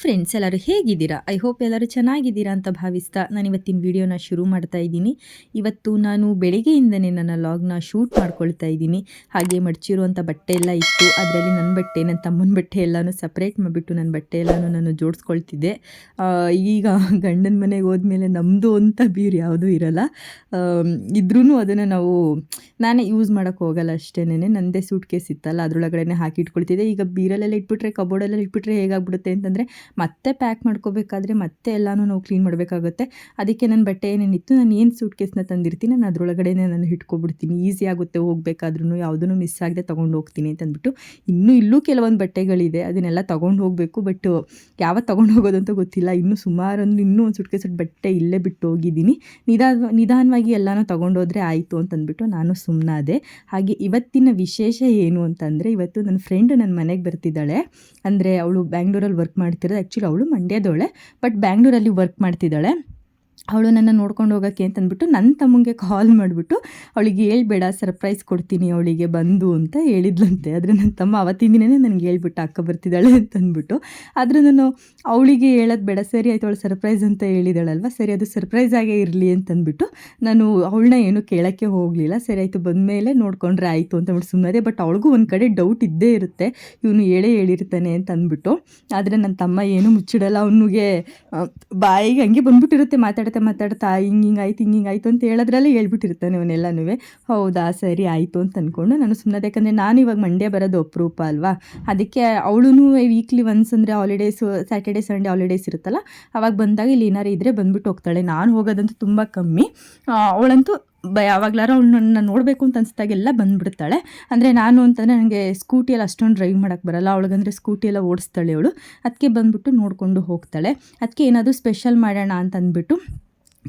Friends ಎಲ್ಲರೂ ಹೇಗಿದ್ದೀರಾ? I hope ಎಲ್ಲರೂ ಚೆನ್ನಾಗಿದ್ದೀರಾ ಅಂತ ಭಾವಿಸ್ತಾ ನಾನು ಇವತ್ತಿನ ವಿಡಿಯೋನ ಶುರು ಮಾಡ್ತಾ ಇದ್ದೀನಿ. ಇವತ್ತು ನಾನು ಬೆಳಿಗ್ಗೆಯಿಂದನೇ ನನ್ನ ಲಾಗ್ನ ಶೂಟ್ ಮಾಡ್ಕೊಳ್ತಾ ಇದ್ದೀನಿ. ಹಾಗೆ ಮಡಚಿರುವಂಥ ಬಟ್ಟೆ ಎಲ್ಲ ಇತ್ತು. ಅದರಲ್ಲಿ ನನ್ನ ಬಟ್ಟೆ, ನನ್ನ ತಮ್ಮನ ಬಟ್ಟೆ ಎಲ್ಲನೂ ಸಪ್ರೇಟ್ ಮಾಡಿಬಿಟ್ಟು ನನ್ನ ಬಟ್ಟೆ ಎಲ್ಲನೂ ನಾನು ಜೋಡಿಸ್ಕೊಳ್ತಿದ್ದೆ. ಈಗ ಗಂಡನ ಮನೆಗೆ ಹೋದ್ಮೇಲೆ ನಮ್ಮದು ಅಂತ ಬೀರು ಯಾವುದೂ ಇರಲ್ಲ. ಇದ್ರೂ ಅದನ್ನು ನಾವು ನಾನೇ ಯೂಸ್ ಮಾಡೋಕ್ಕೆ ಹೋಗಲ್ಲ ಅಷ್ಟೇನೆ ನನ್ನದೇ ಸೂಟ್ ಕೇಸ್ ಇತ್ತಲ್ಲ ಅದರೊಳಗಡೆ ಹಾಕಿ ಇಟ್ಕೊಳ್ತಿದ್ದೆ. ಈಗ ಬೀರಲ್ಲೆಲ್ಲ ಇಟ್ಬಿಟ್ರೆ ಕಬೋರ್ಡಲ್ಲೆಲ್ಲ ಇಟ್ಬಿಟ್ರೆ ಹೇಗಾಗ್ಬಿಡುತ್ತೆ ಅಂತಂದರೆ ಮತ್ತೆ ಪ್ಯಾಕ್ ಮಾಡ್ಕೋಬೇಕಾದ್ರೆ ಮತ್ತೆ ಎಲ್ಲನೂ ನಾವು ಕ್ಲೀನ್ ಮಾಡಬೇಕಾಗುತ್ತೆ. ಅದಕ್ಕೆ ನನ್ನ ಬಟ್ಟೆ ಏನೇನಿತ್ತು, ನಾನು ಏನು ಸೂಟ್ ಕೇಸ್ನ ತಂದಿರ್ತೀನಿ, ನಾನು ಅದರೊಳಗಡೆನೇ ನಾನು ಇಟ್ಕೊಬಿಡ್ತೀನಿ. ಈಸಿ ಆಗುತ್ತೆ ಹೋಗಬೇಕಾದ್ರೂ ಯಾವುದೂ ಮಿಸ್ ಆಗದೆ ತೊಗೊಂಡು ಹೋಗ್ತೀನಿ ಅಂತಂದ್ಬಿಟ್ಟು, ಇನ್ನೂ ಇಲ್ಲೂ ಕೆಲವೊಂದು ಬಟ್ಟೆಗಳಿದೆ, ಅದನ್ನೆಲ್ಲ ತೊಗೊಂಡು ಹೋಗಬೇಕು ಬಟ್ ಯಾವತ್ತು ತೊಗೊಂಡು ಹೋಗೋದು ಅಂತ ಗೊತ್ತಿಲ್ಲ. ಇನ್ನೂ ಸುಮಾರು ಒಂದು ಇನ್ನೂ ಒಂದು ಸುಟ್ಕೆ ಸುಟ್ಟು ಬಟ್ಟೆ ಇಲ್ಲೇ ಬಿಟ್ಟು ಹೋಗಿದ್ದೀನಿ. ನಿಧಾನ, ನಿಧಾನವಾಗಿ ಎಲ್ಲನೂ ತೊಗೊಂಡೋದ್ರೆ ಆಯಿತು ಅಂತಂದ್ಬಿಟ್ಟು ನಾನು ಸುಮ್ಮನಾದೆ ಹಾಗೆ ಇವತ್ತಿನ ವಿಶೇಷ ಏನು ಅಂತಂದರೆ, ಇವತ್ತು ನನ್ನ ಫ್ರೆಂಡ್ ನನ್ನ ಮನೆಗೆ ಬರ್ತಿದ್ದಾಳೆ. ಅಂದರೆ ಅವಳು ಬ್ಯಾಂಗ್ಳೂರಲ್ಲಿ ವರ್ಕ್ ಮಾಡ್ತಿರೋದು ಆ್ಯಕ್ಚುಲಿ ಅವಳು ಮಂಡ್ಯದವಳೆ ಬಟ್ ಬ್ಯಾಂಗ್ಳೂರಲ್ಲಿ ವರ್ಕ್ ಮಾಡ್ತಿದ್ದಾಳೆ. ಅವಳು ನನ್ನ ನೋಡ್ಕೊಂಡು ಹೋಗೋಕ್ಕೆ ಅಂತಂದ್ಬಿಟ್ಟು ನನ್ನ ತಮ್ಮಂಗೆ ಕಾಲ್ ಮಾಡಿಬಿಟ್ಟು ಅವಳಿಗೆ ಹೇಳ್ಬೇಡ ಸರ್ಪ್ರೈಸ್ ಕೊಡ್ತೀನಿ ಅವಳಿಗೆ ಬಂದು ಅಂತ ಹೇಳಿದ್ಲಂತೆ. ಆದರೆ ನನ್ನ ತಮ್ಮ ಅವತ್ತಿನ ದಿನವೇ ನನಗೆ ಹೇಳ್ಬಿಟ್ಟು ಅಕ್ಕ ಬರ್ತಿದ್ದಾಳೆ ಅಂತಂದ್ಬಿಟ್ಟು. ಆದರೆ ನಾನು ಅವಳಿಗೆ ಹೇಳೋದು ಬೇಡ, ಸರಿ ಆಯ್ತು ಅವಳು ಸರ್ಪ್ರೈಸ್ ಅಂತ ಹೇಳಿದಾಳಲ್ವ? ಸರಿ, ಅದು ಸರ್ಪ್ರೈಸ್ ಆಗೇ ಇರಲಿ ಅಂತಂದ್ಬಿಟ್ಟು ನಾನು ಅವಳನ್ನ ಏನು ಕೇಳೋಕ್ಕೆ ಹೋಗಲಿಲ್ಲ. ಸರಿ ಆಯಿತು, ಬಂದಮೇಲೆ ನೋಡ್ಕೊಂಡ್ರೆ ಆಯಿತು ಅಂತ ಬಿಟ್ಟು ಸುಮ್ಮನೆ ಬಟ್ ಅವಳಿಗೂ ಒಂದು ಕಡೆ ಡೌಟ್ ಇದ್ದೇ ಇರುತ್ತೆ. ಇವನು ಹೇಳೇ ಹೇಳಿರ್ತಾನೆ ಅಂತ ಅಂದ್ಬಿಟ್ಟು. ಆದರೆ ನನ್ನ ತಮ್ಮ ಏನು ಮುಚ್ಚಿಡಲ್ಲ, ಅವನಿಗೆ ಬಾಯಿಗೆ ಹಂಗೆ ಬಂದ್ಬಿಟ್ಟಿರುತ್ತೆ, ಮಾತಾಡ್ತಾ ಮಾತಾಡ್ತಾ, ಹಿಂಗೆ ಹಿಂಗೆ ಆಯ್ತು, ಹಿಂಗೆ ಹಿಂಗೆ ಆಯಿತು ಅಂತ ಹೇಳೋದ್ರಲ್ಲೇ ಹೇಳ್ಬಿಟ್ಟಿರ್ತಾನೆ ಅವನೆಲ್ಲನೂ ಹೌದಾ, ಸರಿ ಆಯಿತು ಅಂತ ಅಂದ್ಕೊಂಡು ನಾನು ಸುಮ್ಮನೆ ಯಾಕಂದರೆ ನಾನು ಇವಾಗ ಮಂಡ್ಯ ಬರೋದು ಅಪರೂಪ ಅಲ್ವಾ? ಅದಕ್ಕೆ ಅವಳು ವೀಕ್ಲಿ ಒನ್ಸ್ ಅಂದರೆ ಹಾಲಿಡೇಸು ಸ್ಯಾಟರ್ಡೇ ಸಂಡೇ ಹಾಲಿಡೇಸ್ ಇರುತ್ತಲ್ಲ, ಅವಾಗ ಬಂದಾಗ ಇಲ್ಲಿ ಏನಾರು ಇದ್ದರೆ ಬಂದ್ಬಿಟ್ಟು ಹೋಗ್ತಾಳೆ. ನಾನು ಹೋಗೋದಂತೂ ತುಂಬ ಕಮ್ಮಿ. ಅವಳಂತೂ ಬ ಯಾವಾಗ್ಲಾರು ನನ್ನ ನೋಡಬೇಕು ಅಂತ ಅನಿಸ್ದಾಗೆಲ್ಲ ಬಂದುಬಿಡ್ತಾಳೆ. ಅಂದರೆ ನಾನು ಅಂತಂದರೆ ನನಗೆ ಸ್ಕೂಟಿಯಲ್ಲಿ ಅಷ್ಟೊಂದು ಡ್ರೈವ್ ಮಾಡೋಕ್ಕೆ ಬರಲ್ಲ. ಅವಳಿಗಂದರೆ ಸ್ಕೂಟಿ ಎಲ್ಲ ಓಡಿಸ್ತಾಳೆ ಅವಳು. ಅದಕ್ಕೆ ಬಂದುಬಿಟ್ಟು ನೋಡಿಕೊಂಡು ಹೋಗ್ತಾಳೆ. ಅದಕ್ಕೆ ಏನಾದರೂ ಸ್ಪೆಷಲ್ ಮಾಡೋಣ ಅಂತ ಅಂದ್ಬಿಟ್ಟು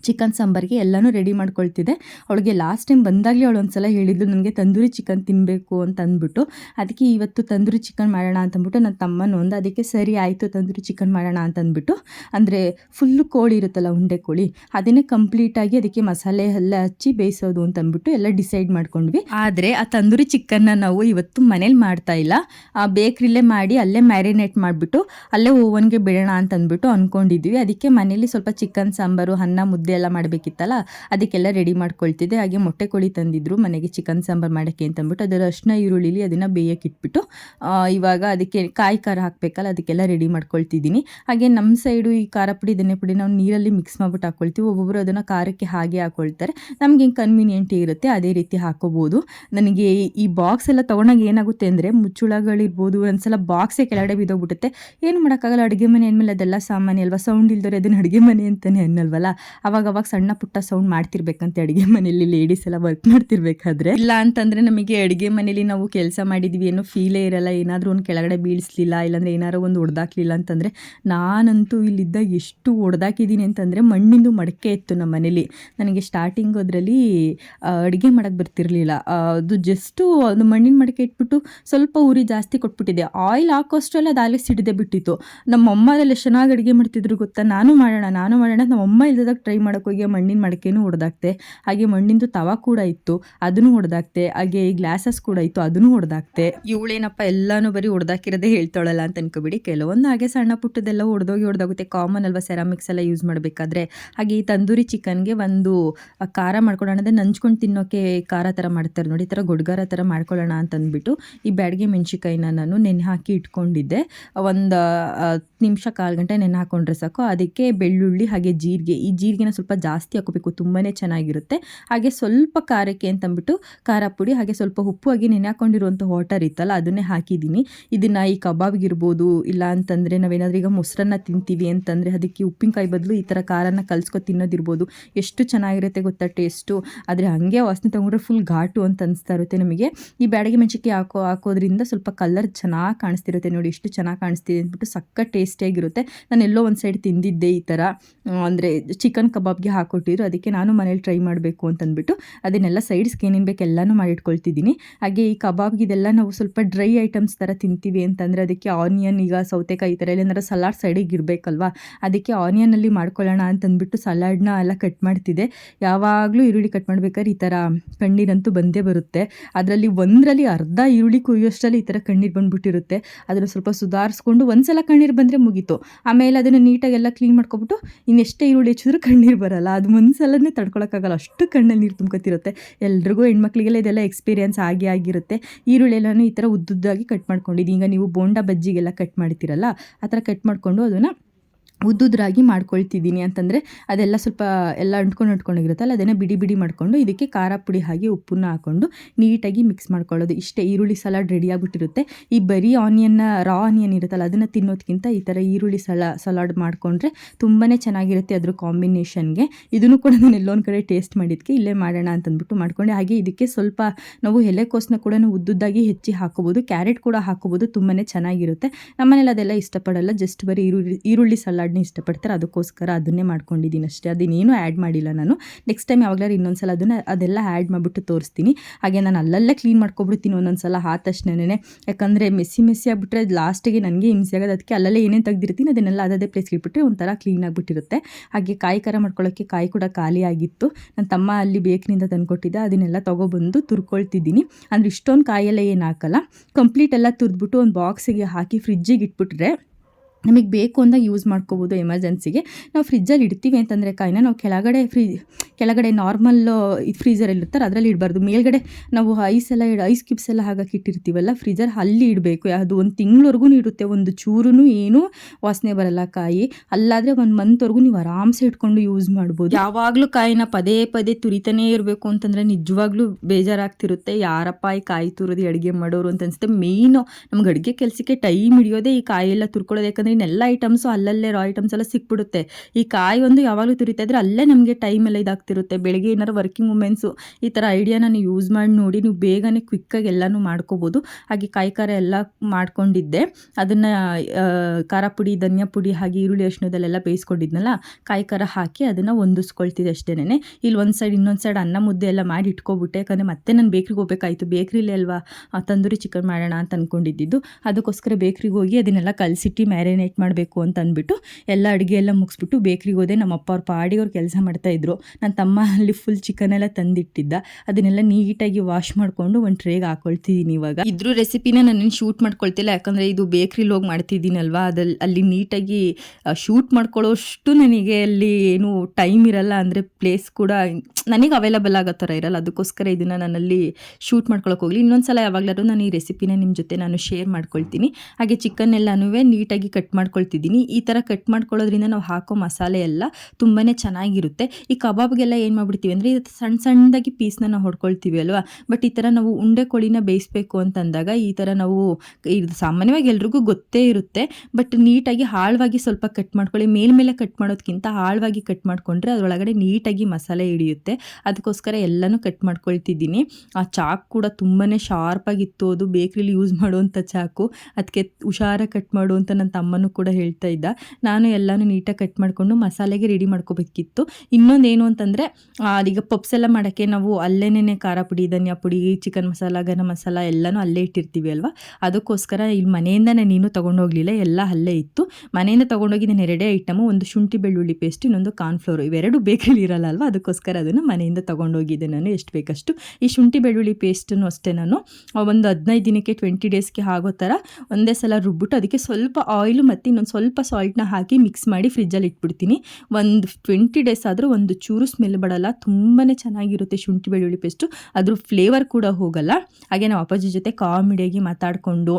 ಚಿಕನ್ ಸಾಂಬಾರಿಗೆ ಎಲ್ಲನೂ ರೆಡಿ ಮಾಡ್ಕೊಳ್ತಿದ್ದೆ. ಅವಳಿಗೆ ಲಾಸ್ಟ್ ಟೈಮ್ ಬಂದಾಗಲೇ ಅವಳು ಒಂದು ಸಲ ಹೇಳಿದ್ಲು, ನನಗೆ ತಂದೂರಿ ಚಿಕನ್ ತಿನ್ನಬೇಕು ಅಂತ ಅಂದ್ಬಿಟ್ಟು. ಅದಕ್ಕೆ ಇವತ್ತು ತಂದೂರಿ ಚಿಕನ್ ಮಾಡೋಣ ಅಂತ ಅಂದ್ಬಿಟ್ಟು ನನ್ನ ತಮ್ಮನ ಒಂದು, ಅದಕ್ಕೆ ಸರಿ ಆಯಿತು ತಂದೂರಿ ಚಿಕನ್ ಮಾಡೋಣ ಅಂತ ಅಂದ್ಬಿಟ್ಟು. ಅಂದರೆ ಫುಲ್ಲು ಕೋಳಿ ಇರುತ್ತಲ್ಲ ಉಂಡೆ ಕೋಳಿ, ಅದನ್ನೇ ಕಂಪ್ಲೀಟಾಗಿ ಅದಕ್ಕೆ ಮಸಾಲೆ ಎಲ್ಲ ಹಚ್ಚಿ ಬೇಯಿಸೋದು ಅಂತ ಅಂದ್ಬಿಟ್ಟು ಎಲ್ಲ ಡಿಸೈಡ್ ಮಾಡ್ಕೊಂಡ್ವಿ. ಆದರೆ ಆ ತಂದೂರಿ ಚಿಕನ್ನ ನಾವು ಇವತ್ತು ಮನೇಲಿ ಮಾಡ್ತಾ ಇಲ್ಲ. ಆ ಬೇಕ್ರಿಲೇ ಮಾಡಿ ಅಲ್ಲೇ ಮ್ಯಾರಿನೇಟ್ ಮಾಡಿಬಿಟ್ಟು, ಅಲ್ಲೇ ಓವನ್ಗೆ ಬಿಡೋಣ ಅಂತ ಅಂದ್ಬಿಟ್ಟು ಅಂದ್ಕೊಂಡಿದ್ವಿ ಅದಕ್ಕೆ ಮನೇಲಿ ಸ್ವಲ್ಪ ಚಿಕನ್, ಸಾಂಬಾರು, ಅನ್ನ, ಮುದ್ದೆ ಎಲ್ಲ ಮಾಡಬೇಕಿತ್ತಲ್ಲ, ಅದಕ್ಕೆಲ್ಲ ರೆಡಿ ಮಾಡ್ಕೊಳ್ತಿದ್ದೆ. ಹಾಗೆ ಮೊಟ್ಟೆ ಕೋಳಿ ತಂದಿದ್ರು, ಮನೆಗೆ ಚಿಕನ್ ಸಾಂಬಾರು ಮಾಡೋಕ್ಕೆ ಅಂತ ಅಂದ್ಬಿಟ್ಟು ಅದರ ಅರ್ಶಿನ, ಈರುಳ್ಳಿಲಿ ಅದನ್ನು ಬೇಯಕ್ಕೆ ಇಟ್ಬಿಟ್ಟು ಇವಾಗ ಅದಕ್ಕೆ ಕಾಯಿ ಖಾರ ಹಾಕಬೇಕಲ್ಲ, ಅದಕ್ಕೆಲ್ಲ ರೆಡಿ ಮಾಡ್ಕೊಳ್ತಿದ್ದೀನಿ. ಹಾಗೆ ನಮ್ಮ ಸೈಡು ಈ ಖಾರ ಪುಡಿ, ಧನ್ಯ ಪುಡಿ ನಾವು ನೀರಲ್ಲಿ ಮಿಕ್ಸ್ ಮಾಡ್ಬಿಟ್ಟು ಹಾಕ್ಕೊಳ್ತೀವಿ ಒಬ್ಬೊಬ್ಬರು ಅದನ್ನು ಖಾರಕ್ಕೆ ಹಾಗೆ ಹಾಕ್ಕೊಳ್ತಾರೆ ನಮ್ಗೆ ಹೆಂಗೆ ಕನ್ವೀನಿಯೆಂಟ್ ಇರುತ್ತೆ, ಅದೇ ರೀತಿ ಹಾಕೋಬೋದು. ನನಗೆ ಈ ಬಾಕ್ಸ್ ಎಲ್ಲ ತೊಗೊಂಡಾಗ ಏನಾಗುತ್ತೆ ಅಂದರೆ, ಮುಚ್ಚುಳಗಳಿರ್ಬೋದು, ಒಂದ್ಸಲ ಬಾಕ್ಸೇ ಕೆಳಗಡೆ ಬಿದ್ದೋಗ್ಬಿಡುತ್ತೆ ಏನು ಮಾಡೋಕ್ಕಾಗಲ್ಲ, ಅಡುಗೆ ಮನೆ ಅಂದಮೇಲೆ ಅದೆಲ್ಲ ಸಾಮಾನ್ಯ ಅಲ್ವಾ? ಸೌಂಡ್ ಇಲ್ದವ್ರೆ ಅದನ್ನು ಅಡುಗೆ ಮನೆ ಅಂತಲೇ ಅನ್ನಲ್ವಲ್ಲ? ಅವಾಗ ಅವಾಗ ಸಣ್ಣ ಪುಟ್ಟ ಸೌಂಡ್ ಮಾಡ್ತಿರ್ಬೇಕಂತೆ ಅಡುಗೆ ಮನೆಯಲ್ಲಿ ಲೇಡೀಸ್ ಎಲ್ಲ ವರ್ಕ್ ಮಾಡ್ತಿರ್ಬೇಕಾದ್ರೆ. ಇಲ್ಲ ಅಂತಂದ್ರೆ ನಮಗೆ ಅಡುಗೆ ಮನೇಲಿ ನಾವು ಕೆಲಸ ಮಾಡಿದ್ವಿ ಏನೋ ಫೀಲೇ ಇರಲ್ಲ. ಏನಾದರೂ ಒಂದು ಕೆಳಗಡೆ ಬೀಳಿಸ್ಲಿಲ್ಲ, ಇಲ್ಲಾಂದ್ರೆ ಏನಾದ್ರೂ ಒಂದು ಹೊಡೆದಾಕ್ಲಿಲ್ಲ ಅಂತಂದರೆ ನಾನಂತೂ ಇಲ್ಲಿದ್ದಾಗ ಎಷ್ಟು ಹೊಡೆದಾಕಿದ್ದೀನಿ ಅಂತಂದರೆ ಮಣ್ಣಿಂದು ಮಡಕೆ ಇತ್ತು ನಮ್ಮ ಮನೇಲಿ. ನನಗೆ ಸ್ಟಾರ್ಟಿಂಗ್ ಅದರಲ್ಲಿ ಅಡುಗೆ ಮಾಡೋಕ್ಕೆ ಬರ್ತಿರ್ಲಿಲ್ಲ. ಅದು ಜಸ್ಟು ಅದು ಮಣ್ಣಿನ ಮಡಕೆ ಇಟ್ಬಿಟ್ಟು ಸ್ವಲ್ಪ ಉರಿ ಜಾಸ್ತಿ ಕೊಟ್ಬಿಟ್ಟಿದೆ. ಆಯಿಲ್ ಹಾಕೋಷ್ಟರಲ್ಲಿ ಅದು ಆಗಲೇ ಸಿಡಿದೆ ಬಿಟ್ಟಿತ್ತು. ನಮ್ಮ ಅದೆಲ್ಲ ಚೆನ್ನಾಗಿ ಅಡುಗೆ ಮಾಡ್ತಿದ್ರು ಗೊತ್ತಾ? ನಾನು ಮಾಡೋಣ ನಾನು ಮಾಡೋಣ ನಮ್ಮ ಅಮ್ಮ ಇಲ್ದಾಗ ಟ್ರೈ ಮಾಡೋಕೆ ಹೋಗಿ ಮಣ್ಣಿನ ಮಡಕೆನೂ ಹೊಡೆದಾಕ್ತೆ ಹಾಗೆ ಮಣ್ಣಿಂದು ತವ ಕೂಡ ಇತ್ತು, ಅದನ್ನು ಹೊಡೆದಾಕ್ತೆ ಹಾಗೆ ಈ ಗ್ಲಾಸಸ್ ಕೂಡ ಇತ್ತು, ಅದನ್ನು ಹೊಡೆದಾಕ್ತೆ ಇವಳೇನಪ್ಪ ಎಲ್ಲಾನು ಬರೀ ಹೊಡೆದಾಕಿರೋದೇ ಹೇಳ್ತಾಳಲ್ಲ ಅಂತ ಅನ್ಕೋಬಿಡಿ. ಕೆಲವೊಂದು ಹಾಗೆ ಸಣ್ಣ ಪುಟ್ಟದೆಲ್ಲ ಹೊಡೆದೋಗಿ ಹೊಡೆದಾಗುತ್ತೆ ಕಾಮನ್ ಅಲ್ವಾ ಸೆರಾಮಿಕ್ಸ್ ಎಲ್ಲ ಯೂಸ್ ಮಾಡಬೇಕಾದ್ರೆ. ಹಾಗೆ ಈ ತಂದೂರಿ ಚಿಕನ್ಗೆ ಒಂದು ಖಾರ ಮಾಡ್ಕೊಳ್ಳೋಣ ಅಂದರೆ ನಂಚ್ಕೊಂಡು ತಿನ್ನೋಕೆ ಖಾರ ಥರ ಮಾಡ್ತಾರೆ ನೋಡಿ, ಈ ಥರ ಗೊಡ್ಗಾರ ಥರ ಮಾಡ್ಕೊಳ್ಳೋಣ ಅಂತ ಅಂದ್ಬಿಟ್ಟು ಈ ಬ್ಯಾಡ್ಗೆ ಮೆಣಸಿಕಾಯಿನ ನಾನು ನೆನೆ ಹಾಕಿ ಇಟ್ಕೊಂಡಿದ್ದೆ. ಒಂದು ನಿಮಿಷ ಕಾಲು ಗಂಟೆ ನೆನೆ ಹಾಕೊಂಡ್ರೆ ಸಾಕು. ಅದಕ್ಕೆ ಬೆಳ್ಳುಳ್ಳಿ ಹಾಗೆ ಜೀರಿಗೆ, ಈ ಜೀರಿಗೆನ ಸ್ವಲ್ಪ ಜಾಸ್ತಿ ಹಾಕೋಬೇಕು ತುಂಬಾ ಚೆನ್ನಾಗಿರುತ್ತೆ. ಹಾಗೆ ಸ್ವಲ್ಪ ಖಾರಕ್ಕೆ ಅಂತಂದ್ಬಿಟ್ಟು ಖಾರ ಪುಡಿ, ಹಾಗೆ ಸ್ವಲ್ಪ ಉಪ್ಪು ಆಗಿ ನೆನೆ ಹಾಕೊಂಡಿರುವಂಥ ವಾಟರ್ ಇತ್ತಲ್ಲ, ಅದನ್ನೇ ಹಾಕಿದ್ದೀನಿ. ಇದನ್ನು ಈ ಕಬಾಬ್ಗಿರ್ಬೋದು ಇಲ್ಲ ಅಂತಂದರೆ ನಾವೇನಾದ್ರೂ ಈಗ ಮೊಸರನ್ನ ತಿಂತೀವಿ ಅಂತಂದರೆ ಅದಕ್ಕೆ ಉಪ್ಪಿನಕಾಯಿ ಬದಲು ಈ ಥರ ಖಾರನ ಕಲಿಸ್ಕೊ ತಿನ್ನೋದಿರ್ಬೋದು. ಎಷ್ಟು ಚೆನ್ನಾಗಿರುತ್ತೆ ಗೊತ್ತಾ ಟೇಸ್ಟು? ಆದರೆ ಹಾಗೆ ವಾಸನೆ ತೊಗೊಂಡ್ರೆ ಫುಲ್ ಘಾಟು ಅಂತ ಅನಿಸ್ತಾ ಇರುತ್ತೆ ನಮಗೆ. ಈ ಬ್ಯಾಡಗಿ ಮೆಣಸಿಕೆ ಹಾಕೋ, ಹಾಕೋದ್ರಿಂದ ಸ್ವಲ್ಪ ಕಲರ್ ಚೆನ್ನಾಗಿ ಕಾಣಿಸ್ತಿರುತ್ತೆ ನೋಡಿ ಎಷ್ಟು ಚೆನ್ನಾಗಿ ಕಾಣಿಸ್ತಿದೆ ಅಂದ್ಬಿಟ್ಟು ಸಕ್ಕ ಟೇಸ್ಟಿಯಾಗಿರುತ್ತೆ ನಾನು ಎಲ್ಲೋ ಒಂದು ಸೈಡ್ ತಿಂದಿದ್ದೆ ಈ ಥರ. ಅಂದರೆ ಚಿಕನ್ ಕಬಾಬ್ಗೆ ಹಾಕೊಟ್ಟಿದ್ರು, ಅದಕ್ಕೆ ನಾನು ಮನೇಲಿ ಟ್ರೈ ಮಾಡಬೇಕು ಅಂತಂದ್ಬಿಟ್ಟು ಅದನ್ನೆಲ್ಲ ಸೈಡ್ಸ್ಗೆ ಏನೇನು ಬೇಕು ಎಲ್ಲನೂ ಮಾಡಿಟ್ಕೊಳ್ತಿದ್ದೀನಿ. ಹಾಗೆ ಈ ಕಬಾಬ್ಗೆ ಇದೆಲ್ಲ ನಾವು ಸ್ವಲ್ಪ ಡ್ರೈ ಐಟಮ್ಸ್ ಥರ ತಿಂತೀವಿ ಅಂತಂದರೆ ಅದಕ್ಕೆ ಆನಿಯನ್ ಈಗ ಸೌತೆಕಾಯಿ ಥರ ಏನಾರ ಸಲಾಡ್ ಸೈಡಿಗೆ ಇರಬೇಕಲ್ವಾ, ಅದಕ್ಕೆ ಆನಿಯನಲ್ಲಿ ಮಾಡ್ಕೊಳ್ಳೋಣ ಅಂತಂದ್ಬಿಟ್ಟು ಸಲಾಡ್ನ ಎಲ್ಲ ಕಟ್ ಮಾಡ್ತಿದ್ದೆ ಯಾವಾಗಲೂ ಈರುಳ್ಳಿ ಕಟ್ ಮಾಡ್ಬೇಕಾದ್ರೆ ಈ ಥರ ಕಣ್ಣೀರಂತೂ ಬಂದೇ ಬರುತ್ತೆ. ಅದರಲ್ಲಿ ಒಂದರಲ್ಲಿ ಅರ್ಧ ಈರುಳ್ಳಿ ಕುಯ್ಯೋಷ್ಟರಲ್ಲಿ ಈ ಥರ ಕಣ್ಣೀರು ಬಂದುಬಿಟ್ಟಿರುತ್ತೆ. ಅದನ್ನು ಸ್ವಲ್ಪ ಸುಧಾರಿಸ್ಕೊಂಡು ಒಂದ್ಸಲ ಕಣ್ಣೀರು ಬಂದರೆ ಮುಗೀತು. ಆಮೇಲೆ ಅದನ್ನು ನೀಟಾಗಿ ಎಲ್ಲ ಕ್ಲೀನ್ ಮಾಡ್ಕೊಬಿಟ್ಟು ಇನ್ನೆಷ್ಟೇ ಈರುಳ್ಳಿ ಹೆಚ್ಚಿದ್ರು ಕಣ್ಣೀರು ಬರಲ್ಲ. ಅದು ಮುಂದ್ಸಲನೇ ತಡ್ಕೊಳಕ್ಕಾಗಲ್ಲ. ಅಷ್ಟು ಕಣ್ಣಲ್ಲಿ ನೀರು ತುಂಬ್ಕೊತಿರುತ್ತೆ. ಎಲ್ರಿಗೂ ಹೆಣ್ಮಕ್ಳಿಗೆಲ್ಲ ಇದೆಲ್ಲ ಎಕ್ಸ್ಪೀರಿಯನ್ಸ್ ಆಗಿ ಆಗಿರುತ್ತೆ. ಈರುಳ್ಳಿ ಎಲ್ಲನೂ ಈ ಥರ ಉದ್ದುದ್ದಾಗಿ ಕಟ್ ಮಾಡ್ಕೊಂಡಿದ್ದು ಈಗ ನೀವು ಬೋಂಡ ಬಜ್ಜಿಗೆಲ್ಲ ಕಟ್ ಮಾಡ್ತೀರಲ್ಲ, ಆ ಥರ ಕಟ್ ಮಾಡಿಕೊಂಡು ಅದನ್ನು ಉದ್ದುದ್ರಾಗಿ ಮಾಡ್ಕೊಳ್ತಿದ್ದೀನಿ ಅಂತಂದರೆ ಅದೆಲ್ಲ ಸ್ವಲ್ಪ ಎಲ್ಲ ಅಂಟ್ಕೊಂಡು ಅಂಟ್ಕೊಂಡಿರುತ್ತಲ್ಲ, ಅದನ್ನು ಬಿಡಿ ಬಿಡಿ ಮಾಡಿಕೊಂಡು ಇದಕ್ಕೆ ಖಾರ ಪುಡಿ ಹಾಗೆ ಉಪ್ಪನ್ನ ಹಾಕ್ಕೊಂಡು ನೀಟಾಗಿ ಮಿಕ್ಸ್ ಮಾಡ್ಕೊಳ್ಳೋದು. ಇಷ್ಟೇ ಈರುಳ್ಳಿ ಸಲಾಡ್ ರೆಡಿ ಆಗಿಬಿಟ್ಟಿರುತ್ತೆ. ಈ ಬರೀ ಆನಿಯನ್ನ ರಾ ಆನಿಯನ್ ಇರುತ್ತಲ್ಲ, ಅದನ್ನು ತಿನ್ನೋದಕ್ಕಿಂತ ಈ ಥರ ಈರುಳ್ಳಿ ಸಲ, ಸಲಾಡ್ ಮಾಡಿಕೊಂಡ್ರೆ ತುಂಬಾ ಚೆನ್ನಾಗಿರುತ್ತೆ ಅದ್ರ ಕಾಂಬಿನೇಷನ್ಗೆ ಇದನ್ನು ಕೂಡ ನಾನು ಎಲ್ಲೊಂದು ಕಡೆ ಟೇಸ್ಟ್ ಮಾಡಿದ್ದಕ್ಕೆ ಇಲ್ಲೇ ಮಾಡೋಣ ಅಂತಂದ್ಬಿಟ್ಟು ಮಾಡ್ಕೊಂಡೆ. ಹಾಗೆ ಇದಕ್ಕೆ ಸ್ವಲ್ಪ ನಾವು ಎಲೆಕೋಸನ್ನ ಕೂಡ ಉದ್ದುದ್ದಾಗಿ ಹೆಚ್ಚಿ ಹಾಕೋಬೋದು, ಕ್ಯಾರೆಟ್ ಕೂಡ ಹಾಕೋಬೋದು ತುಂಬಾ ಚೆನ್ನಾಗಿರುತ್ತೆ. ನಮ್ಮನೇಲಿ ಅದೆಲ್ಲ ಇಷ್ಟಪಡಲ್ಲ, ಜಸ್ಟ್ ಬರೀ ಈರುಳ್ಳಿ ಈರುಳ್ಳಿ ಸಲಾಡ್ನ ಇಷ್ಟಪಡ್ತಾರೆ. ಅದಕ್ಕೋಸ್ಕರ ಅದನ್ನೇ ಮಾಡ್ಕೊಂಡಿದ್ದೀನಿ ಅಷ್ಟೇ. ಅದನ್ನೇನು ಆ್ಯಡ್ ಮಾಡಿಲ್ಲ ನಾನು. ನೆಕ್ಸ್ಟ್ ಟೈಮ್ ಯಾವಾಗಲಾರು ಇನ್ನೊಂದ್ಸಲ ಅದನ್ನು, ಅದೆಲ್ಲ ಆ್ಯಡ್ ಮಾಡಿಬಿಟ್ಟು ತೋರಿಸ್ತೀನಿ. ಹಾಗೆ ನಾನು ಅಲ್ಲಲ್ಲೇ ಕ್ಲೀನ್ ಮಾಡ್ಕೊಬಿಡ್ತೀನಿ ಒಂದೊಂದು ಸಲ ಆದ ತಕ್ಷಣನೇ. ಯಾಕಂದರೆ ಮೆಸ್ಸಿ ಮೆಸ್ಸಿ ಆಗಿಬಿಟ್ರೆ ಲಾಸ್ಟಿಗೆ ನನಗೆ ಹಿಂಸೆ ಆಗೋದು. ಅದಕ್ಕೆ ಅಲ್ಲಲ್ಲೇ ಏನೇನು ತೆಗ್ದಿರ್ತೀನಿ ಅದನ್ನೆಲ್ಲ ಅದೇ ಪ್ಲೇಸ್ಗೆ ಇಟ್ಬಿಟ್ರೆ ಒಂಥರ ಕ್ಲೀನ್ ಆಗಿಬಿಟ್ಟಿರುತ್ತೆ. ಹಾಗೆ ಕಾಯಿ ಕರ ಮಾಡ್ಕೊಳ್ಳೋಕ್ಕೆ ಕಾಯಿ ಕೂಡ ಖಾಲಿ ಆಗಿತ್ತು. ನನ್ನ ತಮ್ಮ ಅಲ್ಲಿ ಬೇಕರಿಂದ ತಂದುಕೊಟ್ಟಿದ್ದೆ. ಅದನ್ನೆಲ್ಲ ತೊಗೊಬಂದು ತುರ್ಕೊಳ್ತಿದ್ದೀನಿ. ಅಂದರೆ ಇಷ್ಟೊಂದು ಕಾಯೆಲ್ಲ ಏನು ಹಾಕಲ್ಲ. ಕಂಪ್ಲೀಟ್ ಎಲ್ಲ ತುರಿದ್ಬಿಟ್ಟು ಒಂದು ಬಾಕ್ಸಿಗೆ ಹಾಕಿ ಫ್ರಿಜ್ಜಿಗೆ ಇಟ್ಬಿಟ್ರೆ ನಮಗೆ ಬೇಕು ಅಂದಾಗ ಯೂಸ್ ಮಾಡ್ಕೋಬೋದು ಎಮರ್ಜೆನ್ಸಿಗೆ ನಾವು ಫ್ರಿಜ್ಜಲ್ಲಿ ಇಡ್ತೀವಿ ಅಂತಂದರೆ ಕಾಯಿನ ನಾವು ಕೆಳಗಡೆ ಫ್ರೀ ಕೆಳಗಡೆ ನಾರ್ಮಲ್ ಫ್ರೀಜರ್ ಇರ್ತಾರೆ ಅದರಲ್ಲಿ ಇಡಬಾರ್ದು. ಮೇಲ್ಗಡೆ ನಾವು ಐಸ್ ಎಲ್ಲ ಇಡ ಐಸ್ ಕ್ಯೂಬ್ಸ್ ಎಲ್ಲ ಹಾಗಾಗಿ ಇಟ್ಟಿರ್ತೀವಲ್ಲ ಫ್ರೀಜರ್ ಅಲ್ಲಿ ಇಡಬೇಕು. ಅದು ಒಂದು ತಿಂಗ್ಳವರೆಗೂ ಇಡುತ್ತೆ ಒಂದು ಚೂರು ಏನೂ ವಾಸನೆ ಬರಲ್ಲ ಕಾಯಿ. ಅಲ್ಲಾದರೆ ಒಂದು ಮಂತ್ವರೆಗೂ ನೀವು ಆರಾಮ್ಸೆ ಇಟ್ಕೊಂಡು ಯೂಸ್ ಮಾಡ್ಬೋದು. ಯಾವಾಗಲೂ ಕಾಯಿನ ಪದೇ ಪದೇ ತುರಿತಾನೇ ಇರಬೇಕು ಅಂತಂದರೆ ನಿಜವಾಗ್ಲೂ ಬೇಜಾರಾಗ್ತಿರುತ್ತೆ. ಯಾರಪ್ಪ ಈ ಕಾಯಿ ತುರಿದು ಅಡುಗೆ ಮಾಡೋರು ಅಂತ ಅನಿಸುತ್ತೆ. ಮೇಯ್ನು ನಮ್ಗೆ ಅಡುಗೆ ಕೆಲಸಕ್ಕೆ ಟೈಮ್ ಹಿಡಿಯೋದೇ ಈ ಕಾಯಿ ಎಲ್ಲ ತುರ್ಕೊಳ್ಳೋದು. ಯಾಕಂದರೆ ಇನ್ನೆಲ್ಲ ಐಟಮ್ಸು ಅಲ್ಲಲ್ಲೇ ರಾ ಐಟಮ್ಸ್ ಎಲ್ಲ ಸಿಕ್ಬಿಡುತ್ತೆ. ಈ ಕಾಯಿ ಒಂದು ಯಾವಾಗಲೂ ತುರಿತಾ ಇದ್ರೆ ಅಲ್ಲೇ ನಮಗೆ ಟೈಮ್ ಎಲ್ಲ ಇದಾಗ್ತಿರುತ್ತೆ. ಬೆಳಗ್ಗೆ ಏನಾರು ವರ್ಕಿಂಗ್ ವುಮೆನ್ಸು ಈ ಥರ ಐಡಿಯಾನ ನೀವು ಯೂಸ್ ಮಾಡಿ ನೋಡಿ ನೀವು ಬೇಗನೆ ಕ್ವಿಕ್ಕಾಗಿ ಎಲ್ಲನೂ ಮಾಡ್ಕೋಬೋದು. ಹಾಗೆ ಕಾಯಿ ಖಾರ ಎಲ್ಲ ಮಾಡ್ಕೊಂಡಿದ್ದೆ. ಅದನ್ನು ಖಾರ ಪುಡಿ, ಧನಿಯಾ ಪುಡಿ, ಹಾಗೆ ಈರುಳ್ಳಿ ಅರಿಶಿಣದಲ್ಲೆಲ್ಲ ಬೇಯಿಸ್ಕೊಂಡಿದ್ನಲ್ಲ, ಕಾಯಿ ಖಾರ ಹಾಕಿ ಅದನ್ನು ಹೊಂದಿಸ್ಕೊಳ್ತಿದ್ದೆ ಅಷ್ಟೇನೆ ಇಲ್ಲಿ ಒಂದು ಸೈಡ್ ಇನ್ನೊಂದು ಸೈಡ್ ಅನ್ನ ಮುದ್ದೆ ಎಲ್ಲ ಮಾಡಿ ಇಟ್ಕೊಬಿಟ್ಟೆ. ಯಾಕಂದರೆ ಮತ್ತೆ ನಾನು ಬೇಕ್ರಿಗೆ ಹೋಗ್ಬೇಕಾಯ್ತು. ಬೇಕ್ರಿಲಿ ಅಲ್ವಾ? ತಂದೂರಿ ಚಿಕನ್ ಮಾಡೋಣ ಅಂತ ಅಂದ್ಕೊಂಡಿದ್ದು ಅದಕ್ಕೋಸ್ಕರ ಬೇಕ್ರಿಗೆ ಹೋಗಿ ಅದನ್ನೆಲ್ಲ ಕಲಸಿಟ್ಟು ಮ್ಯಾರಿನೇಟ್ ಮಾಡಬೇಕು ಅಂತ ಅಂದ್ಬಿಟ್ಟು ಎಲ್ಲ ಅಡುಗೆ ಎಲ್ಲ ಮುಗಿಸ್ಬಿಟ್ಟು ಬೇಕ್ರಿಗೆ ಹೋದೆ. ನಮ್ಮ ಅಪ್ಪ ಅವ್ರ ಪಾಡಿಗೆ ಅವ್ರು ಕೆಲಸ ಮಾಡ್ತಾಯಿದ್ರು ನನ್ನ ತಮ್ಮ ಅಲ್ಲಿ ಫುಲ್ ಚಿಕನ್ ಎಲ್ಲ ತಂದಿಟ್ಟಿದ್ದ. ಅದನ್ನೆಲ್ಲ ನೀಟಾಗಿ ವಾಶ್ ಮಾಡಿಕೊಂಡು ಒಂದು ಟ್ರೇಗೆ ಹಾಕೊಳ್ತಿದ್ದೀನಿ ಇವಾಗ. ಇದ್ರ ರೆಸಿಪಿನ ನಾನು ಶೂಟ್ ಮಾಡ್ಕೊಳ್ತಿಲ್ಲ. ಯಾಕಂದರೆ ಇದು ಬೇಕ್ರಿಲಿ ಹೋಗಿ ಮಾಡ್ತಿದ್ದೀನಲ್ವಾ? ಅದಲ್ಲಿ ಅಲ್ಲಿ ನೀಟಾಗಿ ಶೂಟ್ ಮಾಡ್ಕೊಳ್ಳೋಷ್ಟು ನನಗೆ ಅಲ್ಲಿ ಏನು ಟೈಮ್ ಇರಲ್ಲ. ಅಂದರೆ ಪ್ಲೇಸ್ ಕೂಡ ನನಗೆ ಅವೈಲಬಲ್ ಆಗೋ ಥರ ಇರಲ್ಲ. ಅದಕ್ಕೋಸ್ಕರ ಇದನ್ನು ನಾನಲ್ಲಿ ಶೂಟ್ ಮಾಡ್ಕೊಳಕ್ಕೆ ಹೋಗಲಿ. ಇನ್ನೊಂದು ಸಲ ಯಾವಾಗಲಾದ್ರೂ ನಾನು ಈ ರೆಸಿಪಿನ ನಿಮ್ಮ ಜೊತೆ ನಾನು ಶೇರ್ ಮಾಡ್ಕೊಳ್ತೀನಿ. ಹಾಗೆ ಚಿಕನ್ ಎಲ್ಲನೂ ನೀಟಾಗಿ ಕಟ್ ಮಾಡ್ಕೊಳ್ತಿದ್ದೀನಿ. ಈ ಥರ ಕಟ್ ಮಾಡ್ಕೊಳ್ಳೋದ್ರಿಂದ ನಾವು ಹಾಕೋ ಮಸಾಲೆ ಎಲ್ಲ ತುಂಬಾ ಚೆನ್ನಾಗಿರುತ್ತೆ. ಈ ಕಬಾಬ್ಗೆಲ್ಲ ಏನು ಮಾಡ್ಬಿಡ್ತೀವಿ ಅಂದರೆ ಸಣ್ಣ ಸಣ್ಣದಾಗಿ ಪೀಸ್ನ ನಾವು ಹೊಡ್ಕೊಳ್ತೀವಿ ಅಲ್ವಾ? ಬಟ್ ಈ ಥರ ನಾವು ಉಂಡೆ ಕೋಳಿನ ಬೇಯಿಸ್ಬೇಕು ಅಂತಂದಾಗ, ಈ ಥರ ನಾವು ಇದು ಸಾಮಾನ್ಯವಾಗಿ ಎಲ್ರಿಗೂ ಗೊತ್ತೇ ಇರುತ್ತೆ. ಬಟ್ ನೀಟಾಗಿ ಆಳವಾಗಿ ಸ್ವಲ್ಪ ಕಟ್ ಮಾಡ್ಕೊಳ್ಳಿ. ಮೇಲ್ಮೇಲೆ ಕಟ್ ಮಾಡೋದಕ್ಕಿಂತ ಆಳವಾಗಿ ಕಟ್ ಮಾಡಿಕೊಂಡ್ರೆ ಅದರೊಳಗಡೆ ನೀಟಾಗಿ ಮಸಾಲೆ ಹಿಡಿಯುತ್ತೆ. ಅದಕ್ಕೋಸ್ಕರ ಎಲ್ಲನೂ ಕಟ್ ಮಾಡ್ಕೊಳ್ತಿದ್ದೀನಿ. ಆ ಚಾಕು ಕೂಡ ತುಂಬಾ ಶಾರ್ಪಾಗಿತ್ತು ಅದು ಬೇಕ್ರಿಲಿ ಯೂಸ್ ಮಾಡುವಂಥ ಚಾಕು. ಅದಕ್ಕೆ ಹುಷಾರಾಗಿ ಕಟ್ ಮಾಡು ಅಂತ ನನ್ನ ತಮ್ಮನೂ ಕೂಡ ಹೇಳ್ತಾ ಇದ್ದ. ನಾನು ಎಲ್ಲಾನು ನೀಟಾಗಿ ಕಟ್ ಮಾಡಿಕೊಂಡು ಮಸಾಲೆಗೆ ರೆಡಿ ಮಾಡ್ಕೋಬೇಕಿತ್ತು. ಇನ್ನೊಂದು ಏನು ಅಂತಂದರೆ ಈಗ ಪಪ್ಸ್ ಎಲ್ಲ ಮಾಡೋಕ್ಕೆ ನಾವು ಅಲ್ಲೇನೇ ಖಾರ ಪುಡಿ, ಧನಿಯಾ ಪುಡಿ ಚಿಕನ್ ಮಸಾಲ ಗರಂ ಮಸಾಲ ಎಲ್ಲನೂ ಅಲ್ಲೇ ಇಟ್ಟಿರ್ತೀವಿ ಅಲ್ವಾ? ಅದಕ್ಕೋಸ್ಕರ ಇಲ್ಲಿ ಮನೆಯಿಂದ ನಾನೇನು ತೊಗೊಂಡೋಗಲಿಲ್ಲ, ಎಲ್ಲ ಅಲ್ಲೇ ಇತ್ತು. ಮನೆಯಿಂದ ತೊಗೊಂಡೋಗಿ ನಾನು ಎರಡೇ ಐಟಮು ಒಂದು ಶುಂಠಿ ಬೆಳ್ಳುಳ್ಳಿ ಪೇಸ್ಟ್ ಇನ್ನೊಂದು ಕಾರ್ನ್ಫ್ಲೋರ್ ಇವೆರಡು ಬೇಕಲ್ಲಿ ಇರಲ್ಲ ಅಲ್ವಾ? ಅದಕ್ಕೋಸ್ಕರ ಅದನ್ನು ಮನೆಯಿಂದ ತೊಗೊಂಡೋಗಿದ್ದೆ ನಾನು ಎಷ್ಟು ಬೇಕಷ್ಟು. ಈ ಶುಂಠಿ ಬೆಳ್ಳುಳ್ಳಿ ಪೇಸ್ಟನ್ನು ಅಷ್ಟೇ ನಾನು. ಒಂದು ಹದಿನೈದು ದಿನಕ್ಕೆ ಟ್ವೆಂಟಿ ಡೇಸ್ಗೆ ಆಗೋ ಥರ ಒಂದೇ ಸಲ ರುಬ್ಬಿಟ್ಟು ಅದಕ್ಕೆ ಸ್ವಲ್ಪ ಆಯಿಲು ಮತ್ತು ಇನ್ನೊಂದು ಸ್ವಲ್ಪ ಸಾಲ್ಟ್ನ ಹಾಕಿ ಮಿಕ್ಸ್ ಮಾಡಿ ಫ್ರಿಜ್ಜಲ್ಲಿ ಇಟ್ಬಿಡ್ತೀನಿ. ಒಂದು ಟ್ವೆಂಟಿ ಡೇಸ್ ಆದರೂ ಒಂದು ಚೂರು ಸ್ಮೆಲ್ ಬಡಲ್ಲ ತುಂಬಾ ಚೆನ್ನಾಗಿರುತ್ತೆ ಶುಂಠಿ ಬೆಳ್ಳುಳ್ಳಿ ಪೇಸ್ಟು ಅದ್ರ ಫ್ಲೇವರ್ ಕೂಡ ಹೋಗಲ್ಲ. ಹಾಗೆ ನಾವು ಅಪ್ಪಾಜಿ ಜೊತೆ ಕಾಮಿಡಿಯಾಗಿ ಮಾತಾಡಿಕೊಂಡು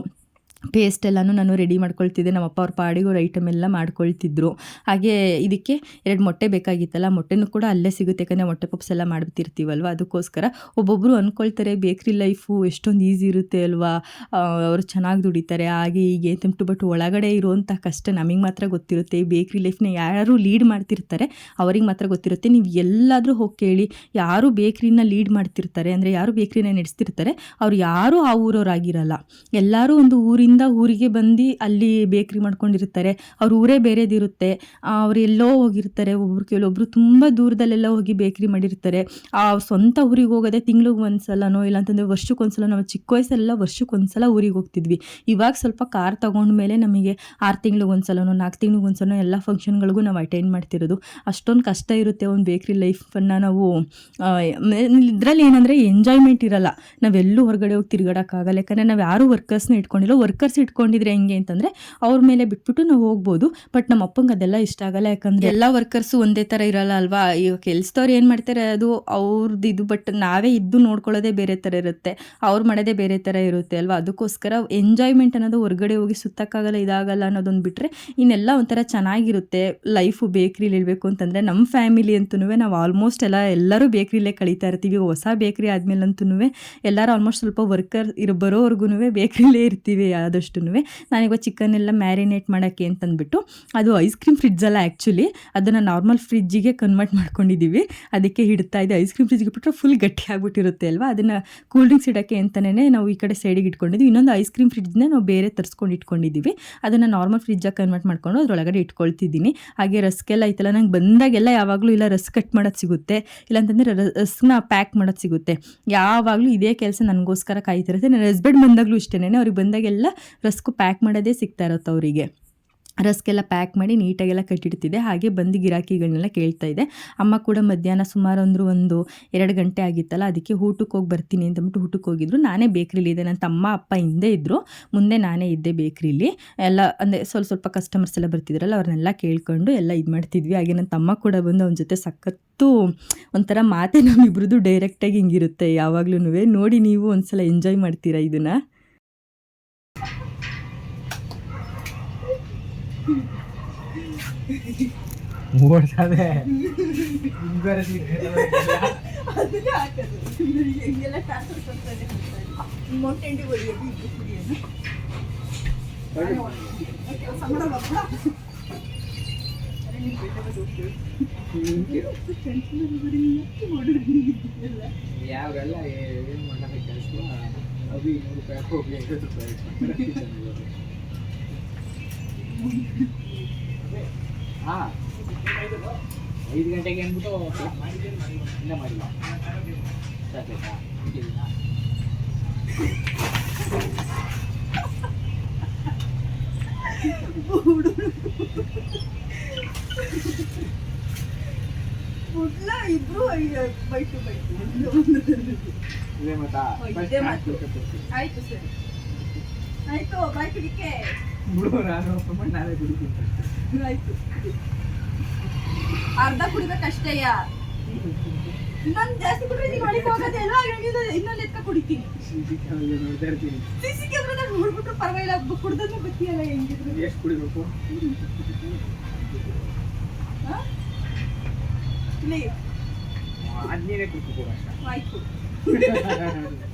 ಪೇಸ್ಟ್ ಎಲ್ಲನೂ ನಾನು ರೆಡಿ ಮಾಡ್ಕೊಳ್ತಿದ್ದೆ. ನಮ್ಮ ಅಪ್ಪ ಅವ್ರ ಪಾಡಿಗೆ ಅವ್ರ ಐಟಮ್ ಎಲ್ಲ ಮಾಡ್ಕೊಳ್ತಿದ್ರು. ಹಾಗೆ ಇದಕ್ಕೆ ಎರಡು ಮೊಟ್ಟೆ ಬೇಕಾಗಿತ್ತಲ್ಲ ಮೊಟ್ಟೆನೂ ಕೂಡ ಅಲ್ಲೇ ಸಿಗುತ್ತೆ. ಯಾಕಂದರೆ ಮೊಟ್ಟೆ ಪಪ್ಸ್ ಎಲ್ಲ ಮಾಡ್ಬಿಟ್ಟಿರ್ತೀವಲ್ವ? ಅದಕ್ಕೋಸ್ಕರ ಒಬ್ಬೊಬ್ಬರು ಅಂದ್ಕೊಳ್ತಾರೆ ಬೇಕ್ರಿ ಲೈಫು ಎಷ್ಟೊಂದು ಈಸಿ ಇರುತ್ತೆ ಅಲ್ವಾ? ಅವರು ಚೆನ್ನಾಗಿ ದುಡಿತಾರೆ. ಹಾಗೆ ಹೀಗೆ ತಿಂಟು ಬಟ್ ಒಳಗಡೆ ಇರುವಂಥ ಕಷ್ಟ ನಮಗೆ ಮಾತ್ರ ಗೊತ್ತಿರುತ್ತೆ. ಈ ಬೇಕ್ರಿ ಲೈಫ್ನ ಯಾರು ಲೀಡ್ ಮಾಡ್ತಿರ್ತಾರೆ, ಅವ್ರಿಗೆ ಮಾತ್ರ ಗೊತ್ತಿರುತ್ತೆ. ನೀವು ಎಲ್ಲಾದರೂ ಹೋಗಿ ಕೇಳಿ, ಯಾರು ಬೇಕ್ರಿನ ಲೀಡ್ ಮಾಡ್ತಿರ್ತಾರೆ, ಅಂದರೆ ಯಾರು ಬೇಕ್ರಿನ ನಡೆಸ್ತಿರ್ತಾರೆ, ಅವ್ರು ಯಾರೂ ಆ ಊರವರಾಗಿರಲ್ಲ. ಎಲ್ಲರೂ ಒಂದು ಊರಿಂದ ಊರಿಂದ ಊರಿಗೆ ಬಂದು ಅಲ್ಲಿ ಬೇಕ್ರಿ ಮಾಡ್ಕೊಂಡಿರ್ತಾರೆ. ಅವ್ರ ಊರೇ ಬೇರೆದಿರುತ್ತೆ. ಅವ್ರು ಎಲ್ಲೋ ಹೋಗಿರ್ತಾರೆ. ಒಬ್ರು ಕೆಲವೊಬ್ರು ತುಂಬ ದೂರದಲ್ಲೆಲ್ಲ ಹೋಗಿ ಬೇಕ್ರಿ ಮಾಡಿರ್ತಾರೆ. ಆ, ಸ್ವಂತ ಊರಿಗೆ ಹೋಗೋದೇ ತಿಂಗ್ಳಿಗೆ ಒಂದು ಸಲನೋ ವರ್ಷಕ್ಕೆ ವರ್ಷಕ್ಕೊಂದ್ಸಲ, ನಾವು ಚಿಕ್ಕ ವರ್ಷಕ್ಕೆ ವರ್ಷಕ್ಕೊಂದ್ಸಲ ಊರಿಗೆ ಹೋಗ್ತಿದ್ವಿ. ಇವಾಗ ಸ್ವಲ್ಪ ಕಾರ್ ತಗೊಂಡ್ಮೇಲೆ ನಮಗೆ ಆರು ತಿಂಗ್ಳಿಗೆ ಒಂದ್ಸಲನೋ, ನಾಲ್ಕು ತಿಂಗ್ಳಿಗೆ ಒಂದ್ಸಲನೋ ಸಲ ಎಲ್ಲ ಫಂಕ್ಷನ್ಗಳಿಗೂ ನಾವು ಅಟೆಂಡ್ ಮಾಡ್ತಿರೋದು. ಅಷ್ಟೊಂದು ಕಷ್ಟ ಇರುತ್ತೆ ಒಂದು ಬೇಕ್ರಿ ಲೈಫನ್ನು ನಾವು ಇದರಲ್ಲಿ ಏನಂದರೆ ಎಂಜಾಯ್ಮೆಂಟ್ ಇರಲ್ಲ. ನಾವೆಲ್ಲೂ ಹೊರಗಡೆ ಹೋಗಿ ತಿರ್ಗಾಡೋಕ್ಕಾಗಲ್ಲ. ಯಾಕಂದರೆ ನಾವು ಯಾರೂ ವರ್ಕರ್ಸ್ನ ಇಟ್ಕೊಂಡಿಲ್ಲ. ವರ್ಕರ್ಸ್ ಇಟ್ಕೊಂಡಿದ್ರೆ ಹೆಂಗೆ ಅಂತಂದ್ರೆ ಅವ್ರ ಮೇಲೆ ಬಿಟ್ಬಿಟ್ಟು ನಾವು ಹೋಗ್ಬೋದು. ಬಟ್ ನಮ್ಮ ಅಪ್ಪಂಗೆ ಅದೆಲ್ಲ ಇಷ್ಟ ಆಗಲ್ಲ. ಯಾಕಂದ್ರೆ ಎಲ್ಲ ವರ್ಕರ್ಸ್ ಒಂದೇ ತರ ಇರಲ್ಲ ಅಲ್ವಾ? ಈಗ ಕೆಲ್ಸದವ್ರು ಏನು ಮಾಡ್ತಾರೆ ಅದು ಅವ್ರದ್ದು ಇದು. ಬಟ್ ನಾವೇ ಇದ್ದು ನೋಡ್ಕೊಳ್ಳೋದೇ ಬೇರೆ ತರ ಇರುತ್ತೆ. ಅವ್ರು ಮಾಡೋದೇ ಬೇರೆ ತರ ಇರುತ್ತೆ ಅಲ್ವಾ? ಅದಕ್ಕೋಸ್ಕರ ಎಂಜಾಯ್ಮೆಂಟ್ ಅನ್ನೋದು ಹೊರಗಡೆ ಹೋಗಿ ಸುತ್ತಕ್ಕಾಗಲ್ಲ, ಇದಾಗಲ್ಲ ಅನ್ನೋದೊಂದು ಬಿಟ್ಟರೆ ಇನ್ನೆಲ್ಲ ಒಂಥರ ಚೆನ್ನಾಗಿರುತ್ತೆ. ಲೈಫು ಬೇಕ್ರಿಲಿ ಇರಬೇಕು ಅಂತಂದರೆ ನಮ್ಮ ಫ್ಯಾಮಿಲಿ ಅಂತೂ ನಾವು ಆಲ್ಮೋಸ್ಟ್ ಎಲ್ಲ ಎಲ್ಲರೂ ಬೇಕ್ರಿಲೇ ಕಳೀತಾ ಇರ್ತೀವಿ. ಹೊಸ ಬೇಕ್ರಿ ಆದಮೇಲಂತೂ ಎಲ್ಲರೂ ಆಲ್ಮೋಸ್ಟ್ ಸ್ವಲ್ಪ ವರ್ಕರ್ ಇರೋ ಬರೋವರೆಗೂ ಬೇಕ್ರಿಲೇ ಇರ್ತೀವಿ. ಆದಷ್ಟು ನಾನೀಗ ಚಿಕನ್ ಎಲ್ಲ ಮ್ಯಾರಿನೇಟ್ ಮಾಡೋಕ್ಕೆ ಅಂತಂದ್ಬಿಟ್ಟು ಅದು ಐಸ್ ಕ್ರೀಮ್ ಫ್ರಿಡ್ಜಲ್ಲ ಆ್ಯಕ್ಚುಲಿ ಅದನ್ನು ನಾರ್ಮಲ್ ಫ್ರಿಜ್ಜಿಗೆ ಕನ್ವರ್ಟ್ ಮಾಡ್ಕೊಂಡಿದ್ದೀವಿ. ಅದಕ್ಕೆ ಹಿಡ್ತಾ ಇದೆ. ಐಸ್ ಕ್ರೀಮ್ ಫ್ರಿಜ್ಗೆ ಬಿಟ್ಟರೆ ಫುಲ್ ಗಟ್ಟಿ ಆಗಿಬಿಟ್ಟಿರುತ್ತೆ ಅಲ್ವಾ? ಅದನ್ನು ಕೂಲ್ ಡ್ರಿಂಕ್ಸ್ ಇಡೋಕ್ಕೆ ಅಂತಲೇ ನಾವು ಈ ಕಡೆ ಸೈಡಿಗೆ ಇಟ್ಕೊಂಡಿದ್ವಿ. ಇನ್ನೊಂದು ಐಸ್ ಕ್ರೀಮ್ ಫ್ರಿಡ್ಜ್ನ ನಾವು ಬೇರೆ ತರಿಸ್ಕೊಂಡು ಇಟ್ಕೊಂಡಿದ್ದೀವಿ. ಅದನ್ನು ನಾರ್ಮಲ್ ಫ್ರಿಜ್ಜಾಗಿ ಕನ್ವರ್ಟ್ ಮಾಡ್ಕೊಂಡು ಅದರೊಳಗಡೆ ಇಟ್ಕೊಳ್ತಿದ್ದೀನಿ. ಹಾಗೆ ರಸ್ಕೆಲ್ಲ ಐತಲ್ಲ, ನಂಗೆ ಬಂದಾಗೆಲ್ಲ ಯಾವಾಗಲೂ ಇಲ್ಲ ರಸ್ ಕಟ್ ಮಾಡೋದು ಸಿಗುತ್ತೆ. ಇಲ್ಲಾಂತಂದರೆ ರಸ್ನ ಪ್ಯಾಕ್ ಮಾಡೋದು ಸಿಗುತ್ತೆ. ಯಾವಾಗಲೂ ಇದೇ ಕೆಲಸ ನನಗೋಸ್ಕರ ಕಾಯ್ತಿರುತ್ತೆ. ನನ್ನ ಹಸ್ಬೆಂಡ್ ಬಂದಾಗಲೂ ಇಷ್ಟೇ ಅವ್ರಿಗೆ ಬಂದಾಗೆಲ್ಲ ರಸ್ಕು ಪ್ಯಾಕ್ ಮಾಡೋದೇ ಸಿಗ್ತಾ ಇರುತ್ತೆ ಅವರಿಗೆ. ರಸ್ಕೆಲ್ಲ ಪ್ಯಾಕ್ ಮಾಡಿ ನೀಟಾಗೆಲ್ಲ ಕಟ್ಟಿಡ್ತಿದ್ದೆ. ಹಾಗೆ ಬಂದು ಗಿರಾಕಿಗಳನ್ನೆಲ್ಲ ಕೇಳ್ತಾ ಇದೆ ಅಮ್ಮ ಕೂಡ ಮಧ್ಯಾಹ್ನ ಸುಮಾರು ಅಂದರೂ ಒಂದು ಎರಡು ಗಂಟೆ ಆಗಿತ್ತಲ್ಲ, ಅದಕ್ಕೆ ಊಟಕ್ಕೆ ಹೋಗಿ ಬರ್ತೀನಿ ಅಂತಂದ್ಬಿಟ್ಟು ಊಟಕ್ಕೆ ಹೋಗಿದ್ರು. ನಾನೇ ಬೇಕ್ರಿಲಿ ಇದೆ ನನ್ನ ತಮ್ಮ, ಅಪ್ಪ ಹಿಂದೆ ಇದ್ದರು ಮುಂದೆ ನಾನೇ ಇದ್ದೆ ಬೇಕ್ರಿಲಿ. ಎಲ್ಲ ಅಂದರೆ ಸ್ವಲ್ಪ ಸ್ವಲ್ಪ ಕಸ್ಟಮರ್ಸ್ ಎಲ್ಲ ಬರ್ತಿದ್ರಲ್ಲ, ಅವ್ರನ್ನೆಲ್ಲ ಕೇಳ್ಕೊಂಡು ಎಲ್ಲ ಇದು ಮಾಡ್ತಿದ್ವಿ. ಹಾಗೆ ನನ್ನ ತಮ್ಮ ಕೂಡ ಬಂದು ಅವನ ಜೊತೆ ಸಖತ್ತು ಒಂಥರ ಮಾತೆ ನಮ್ಮಿಬ್ರದ್ದು ಡೈರೆಕ್ಟಾಗಿ ಹಿಂಗಿರುತ್ತೆ ಯಾವಾಗಲೂ ನೋಡಿ ನೀವು ಒಂದ್ಸಲ ಎಂಜಾಯ್ ಮಾಡ್ತೀರಾ ಇದನ್ನು ಓಡ್ಸದೆ ಬೇರೆ ಅದನ್ನೇ ಹಾಕೋದು ಹಿಂಗೆಲ್ಲ ಟಾರ್ಚರ್ ಕೊಡ್ತಾನೆ ಮೊಟ್ಟೆಂಡಿ ಹೊಡಿಯೋದು ಇದು ಕುಡಿಯೋದು ಕೆಲಸ ಮಾಡಲ್ಲ ಯಾವರೆಲ್ಲ ಏನು ಮಾಡಬೇಕು ಕೆಲಸ? ಅವಿ ನೂರು ರೂಪಾಯಿ ಹೋಗಿ ಐವತ್ತು ರೂಪಾಯಿ ಹಾಂ ಐದು ಗಂಟೆಗೆ ಅಂದ್ಬಿಟ್ಟು ಇನ್ನೂ ಮಾಡಿಲ್ಲ ಸಾಕಾಯ್ತಾ ಇಟ್ಟಿದ್ದೀನಾ ಮುಟ್ಲ ಇಬ್ರು ಬೈಟು ಬೈಟು ಇದೇ ಮತ್ತಾ ಇದೇ ಮಾತು. ಆಯ್ತು ಸರಿ ಆಯ್ತು ಬಾಯ್ ಕುಡಿಕೆ ಬಿಡು ನಾನು ಒಪ್ಕೊಂಡ್ಬಿಟ್ಟು ನಾನೇ ಕುಡಿತೀನಿ ಆಯ್ತು. ಅರ್ಧ ಕುಡಿಬೇಕಷ್ಟೇಯ ಇನ್ನೊಂದು ಜಾಸ್ತಿ ಕುಡಿದ್ರೆ ನೀವು ಒಳಗೆ ಹೋಗೋದೇ ಅಲ್ವಾ? ಇನ್ನೊಂದು ಎತ್ಕ ಕುಡಿತೀನಿ. ನೋಡ್ತಾ ಇರ್ತೀನಿ ಸಿಸಿ ಕ್ಯಾಮ್ರಾದಾಗ ನೋಡ್ಬಿಟ್ರು ಪರವಾಗಿಲ್ಲ. ಕುಡ್ದನ್ನು ಗೊತ್ತಿಯಲ್ಲ ಹೆಂಗಿದ್ರು. ಎಷ್ಟು ಕುಡಿಬೇಕು? ಹಾ? ಇಲ್ಲಿ. ಅದ್ನೇನೆ ಕುಡ್ಬೇಕು ಆಯ್ತು.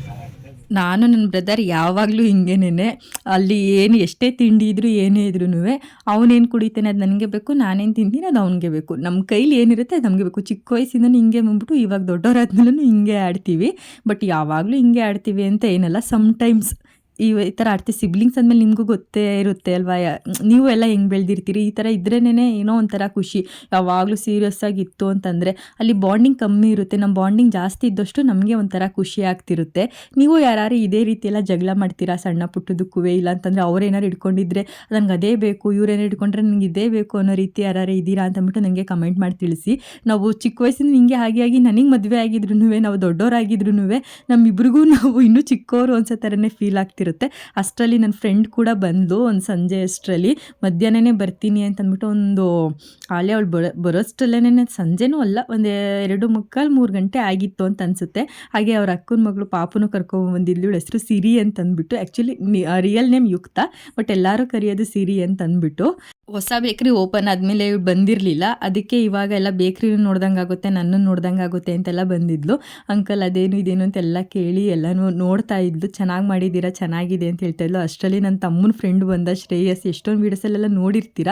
ನಾನು ನನ್ನ ಬ್ರದರ್ ಯಾವಾಗಲೂ ಹಿಂಗೇನೆ ಅಲ್ಲಿ ಏನು ಎಷ್ಟೇ ತಿಂಡಿ ಇದ್ರು ಏನೇ ಇದ್ರೂ ಅವನೇನು ಕುಡಿತಾನೆ ಅದು ನನಗೆ ಬೇಕು, ನಾನೇನು ತಿಂತೀನಿ ಅದು ಅವನಿಗೆ ಬೇಕು. ನಮ್ಮ ಕೈಲಿ ಏನಿರುತ್ತೆ ಅದು ನಮಗೆ ಬೇಕು. ಚಿಕ್ಕ ವಯಸ್ಸಿಂದನೂ ಹಿಂಗೆ ಬಂದ್ಬಿಟ್ಟು ಇವಾಗ ದೊಡ್ಡವರಾದ್ಮೇಲೂ ಹಿಂಗೆ ಆಡ್ತೀವಿ. ಬಟ್ ಯಾವಾಗಲೂ ಹಿಂಗೆ ಆಡ್ತೀವಿ ಅಂತ ಏನಲ್ಲ. ಸಮ್ಟೈಮ್ಸ್ ಈ ಈ ಥರ ಆಡ್ತೀವಿ ಸಿಬ್ಲಿಂಗ್ಸ್ ಅಂದಮೇಲೆ ನಿಮಗೂ ಗೊತ್ತೇ ಇರುತ್ತೆ ಅಲ್ವಾ? ನೀವು ಎಲ್ಲ ಹೆಂಗೆ ಬೆಳೆದಿರ್ತೀರಿ? ಈ ಥರ ಇದ್ರೇನೆ ಏನೋ ಒಂಥರ ಖುಷಿ. ಯಾವಾಗಲೂ ಸೀರಿಯಸ್ ಆಗಿತ್ತು ಅಂತಂದರೆ ಅಲ್ಲಿ ಬಾಂಡಿಂಗ್ ಕಮ್ಮಿ ಇರುತ್ತೆ. ನಮ್ಮ ಬಾಂಡಿಂಗ್ ಜಾಸ್ತಿ ಇದ್ದಷ್ಟು ನಮಗೆ ಒಂಥರ ಖುಷಿ ಆಗ್ತಿರುತ್ತೆ. ನೀವು ಯಾರು ಇದೇ ರೀತಿ ಎಲ್ಲ ಜಗಳ ಮಾಡ್ತೀರಾ? ಸಣ್ಣ ಪುಟ್ಟದಕ್ಕೂ ಇಲ್ಲ ಅಂತಂದರೆ ಅವ್ರೇನಾರು ಇಟ್ಕೊಂಡಿದ್ರೆ ನನಗೆ ಅದೇ ಬೇಕು ಇವ್ರೇನಾರು ಇಟ್ಕೊಂಡ್ರೆ ನನಗೆ ಇದೇ ಬೇಕು ಅನ್ನೋ ರೀತಿ ಯಾರು ಇದ್ದೀರಾ ಅಂತಂದ್ಬಿಟ್ಟು ನನಗೆ ಕಮೆಂಟ್ ಮಾಡಿ ತಿಳಿಸಿ. ನಾವು ಚಿಕ್ಕ ವಯಸ್ಸಿನ ಹಿಂಗೆ ಹಾಗೆ ಆಗಿ ನನಗೆ ಮದುವೆ ಆಗಿದ್ರು ನಾವು ದೊಡ್ಡವರಾಗಿದ್ರು ನಮ್ಮಿಬ್ರಿಗೂ ನಾವು ಇನ್ನೂ ಚಿಕ್ಕವರು ಅನ್ಸೋ ಥರನೇ ಫೀಲ್ ಆಗ್ತಿರುತ್ತೆ. ಅಷ್ಟರಲ್ಲಿ ನನ್ನ ಫ್ರೆಂಡ್ ಕೂಡ ಬಂದು ಒಂದು ಸಂಜೆ ಅಷ್ಟರಲ್ಲಿ. ಮಧ್ಯಾಹ್ನನೇ ಬರ್ತೀನಿ ಅಂತ ಅಂದ್ಬಿಟ್ಟು ಒಂದು ಆಲೆ ಅವಳು ಬರೋ ಬರೋಷ್ಟರಲ್ಲೇ ಸಂಜೆನೂ ಅಲ್ಲ, ಒಂದು ಎರಡು ಮುಕ್ಕಾಲು ಮೂರು ಗಂಟೆ ಆಗಿತ್ತು ಅಂತ ಅನಿಸುತ್ತೆ. ಹಾಗೆ ಅವ್ರ ಅಕ್ಕನ ಮಗಳು ಪಾಪನೂ ಕರ್ಕೊಂಬಂದಿದ್ಲು ಇವಳ ಹೆಸರು ಸಿರಿ ಅಂತ ಅಂದ್ಬಿಟ್ಟು actually real name Yukta but ಎಲ್ಲರೂ ಕರೆಯೋದು ಸಿರಿ ಅಂತ ಅಂದ್ಬಿಟ್ಟು ಹೊಸ ಬೇಕ್ರಿ ಓಪನ್ ಆದಮೇಲೆ ಇವ್ರು ಬಂದಿರಲಿಲ್ಲ. ಅದಕ್ಕೆ ಇವಾಗ ಎಲ್ಲ ಬೇಕ್ರಿ ನೋಡ್ದಂಗೆ ಆಗುತ್ತೆ ನನ್ನನ್ನು ನೋಡ್ದಂಗೆ ಆಗುತ್ತೆ ಅಂತೆಲ್ಲ ಬಂದಿದ್ಲು. ಅಂಕಲ್ ಅದೇನು ಇದೇನು ಅಂತೆಲ್ಲ ಕೇಳಿ ಎಲ್ಲನೂ ನೋಡ್ತಾ ಇದ್ಲು. ಚೆನ್ನಾಗಿ ಮಾಡಿದ್ದೀರಾ, ಚೆನ್ನಾಗಿದೆ ಅಂತ ಹೇಳ್ತಾ ಇದ್ಲು. ಅಷ್ಟರಲ್ಲಿ ನನ್ನ ತಮ್ಮನ ಫ್ರೆಂಡ್ ಬಂದ ಶ್ರೇಯಸ್, ಎಷ್ಟೊಂದು ವೀಡಿಯೋಸಲ್ಲೆಲ್ಲ ನೋಡಿರ್ತೀರ?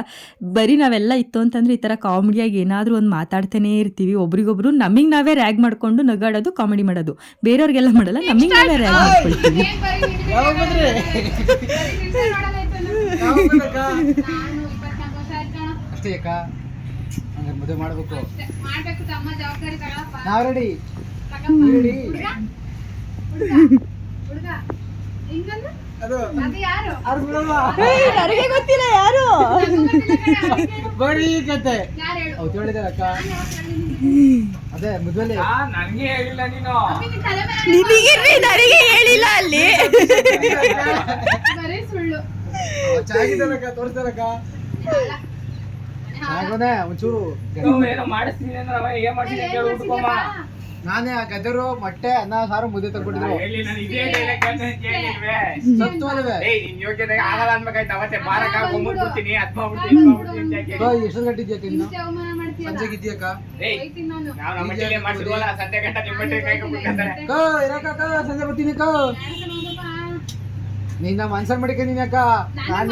ಬರೀ ನಾವೆಲ್ಲ ಇತ್ತು ಅಂತಂದರೆ ಈ ಥರ ಕಾಮಿಡಿಯಾಗಿ ಏನಾದರೂ ಒಂದು ಮಾತಾಡ್ತಾನೇ ಇರ್ತೀವಿ. ಒಬ್ರಿಗೊಬ್ರು ನಮಗೆ ನಾವೇ ರ್ಯಾಗ್ ಮಾಡ್ಕೊಂಡು ನಗಾಡೋದು ಕಾಮಿಡಿ ಮಾಡೋದು. ಬೇರೆಯವ್ರಿಗೆಲ್ಲ ಮಾಡಲ್ಲ, ನಮಗೆ ನಾವೇ ರ್ಯಾಗ್ ಮಾಡ್ಕೊಳ್ತೀವಿ. ಅಷ್ಟೇ ಅಕ್ಕ ಹಂಗಾರೆ ಮದುವೆ ಮಾಡ್ಬೇಕು ನಾವ್ ರೆಡಿ. ರೆಡಿ? ನನಗೆ ಗೊತ್ತಿಲ್ಲ ಯಾರು ಬರೀ ಕತೆ ಯಾರು ಹೇಳು ಅವ್ರು ಹೇಳಿದಾರೆ ಅಕ್ಕ ಅದೇ ನನಗೆ ಹೇಳಿಲ್ಲ ನೀನು ನಿನ್ ತಲೆ ಮೇಲೆ ನಿನಗಿರ್ರಿ ನನಗೆ ಹೇಳಿಲ್ಲ ಅಲ್ಲಿ ಬರೀ ಸುಳ್ಳು ಚೆನ್ನಾಗಿದ್ದಾರಕ್ಕ ತೋರಿಸ್ತಾರಕ್ಕ ಒಂಚೂರು ನೀವು ಏನೋ ಮಾಡಿಸ್ತೀನಿ ಅಂದ್ರೆ ಅವ ಏನ್ ಮಾಡ್ತೀನಿ ಅಂತ ಹೇಳಿ ಹುಡ್ಕೊಮ್ಮ ನಾನೇ ಆ ಗದರು ಮೊಟ್ಟೆ ಅನ್ನ ಸಾರು ಮುದ್ದೆ ತಗೊಂಡಿದ್ರು ನಾನು ಇದೇ ಡೈಲಾಗ್ ಕೇಳ್ತೀನಿ ಕೇಳಿಲ್ವೇ ಸತ್ತು ಅಲ್ವೇ ಏಯ್ ನಿನ್ ಆಗಲ್ಲ ಅನ್ಬೇಕಾಯ್ತು ಅವತ್ತೆ ಬಾರಕ ಬಿಡ್ತೀನಿ ಅದ್ ಮಾಡ್ಬಿಡ್ತೀನಿ ಮಾಡ್ಬಿಡ್ತೀನಿ ಅಂತ ಯಾಕೆ ಓ, ಎಷ್ಟೊತ್ತು ಗಂಟೆ ಇದೆಯಾ ಏಯ್ ನಾವು ನಮ್ಮ ಮಟ್ಟಿಗೆ ಮಾಡ್ತಿದ್ವಲ್ಲ ಸಂತೆ ಗಂಟ ನಿಮ್ಮ ಮಟ್ಟಿಗೆ ಕೈ ಕೊಟ್ಬಿಡ್ತಾರೆ ಕೋ ಇರಕ್ಕ ಸಂಜೆ ಬರ್ತೀನಿ ಕೋ. ನಿನ್ನ ಮನ್ಸನ್ ಮಡಿಕೆ ನೀನ್ ಅಕ್ಕ ನಾನ್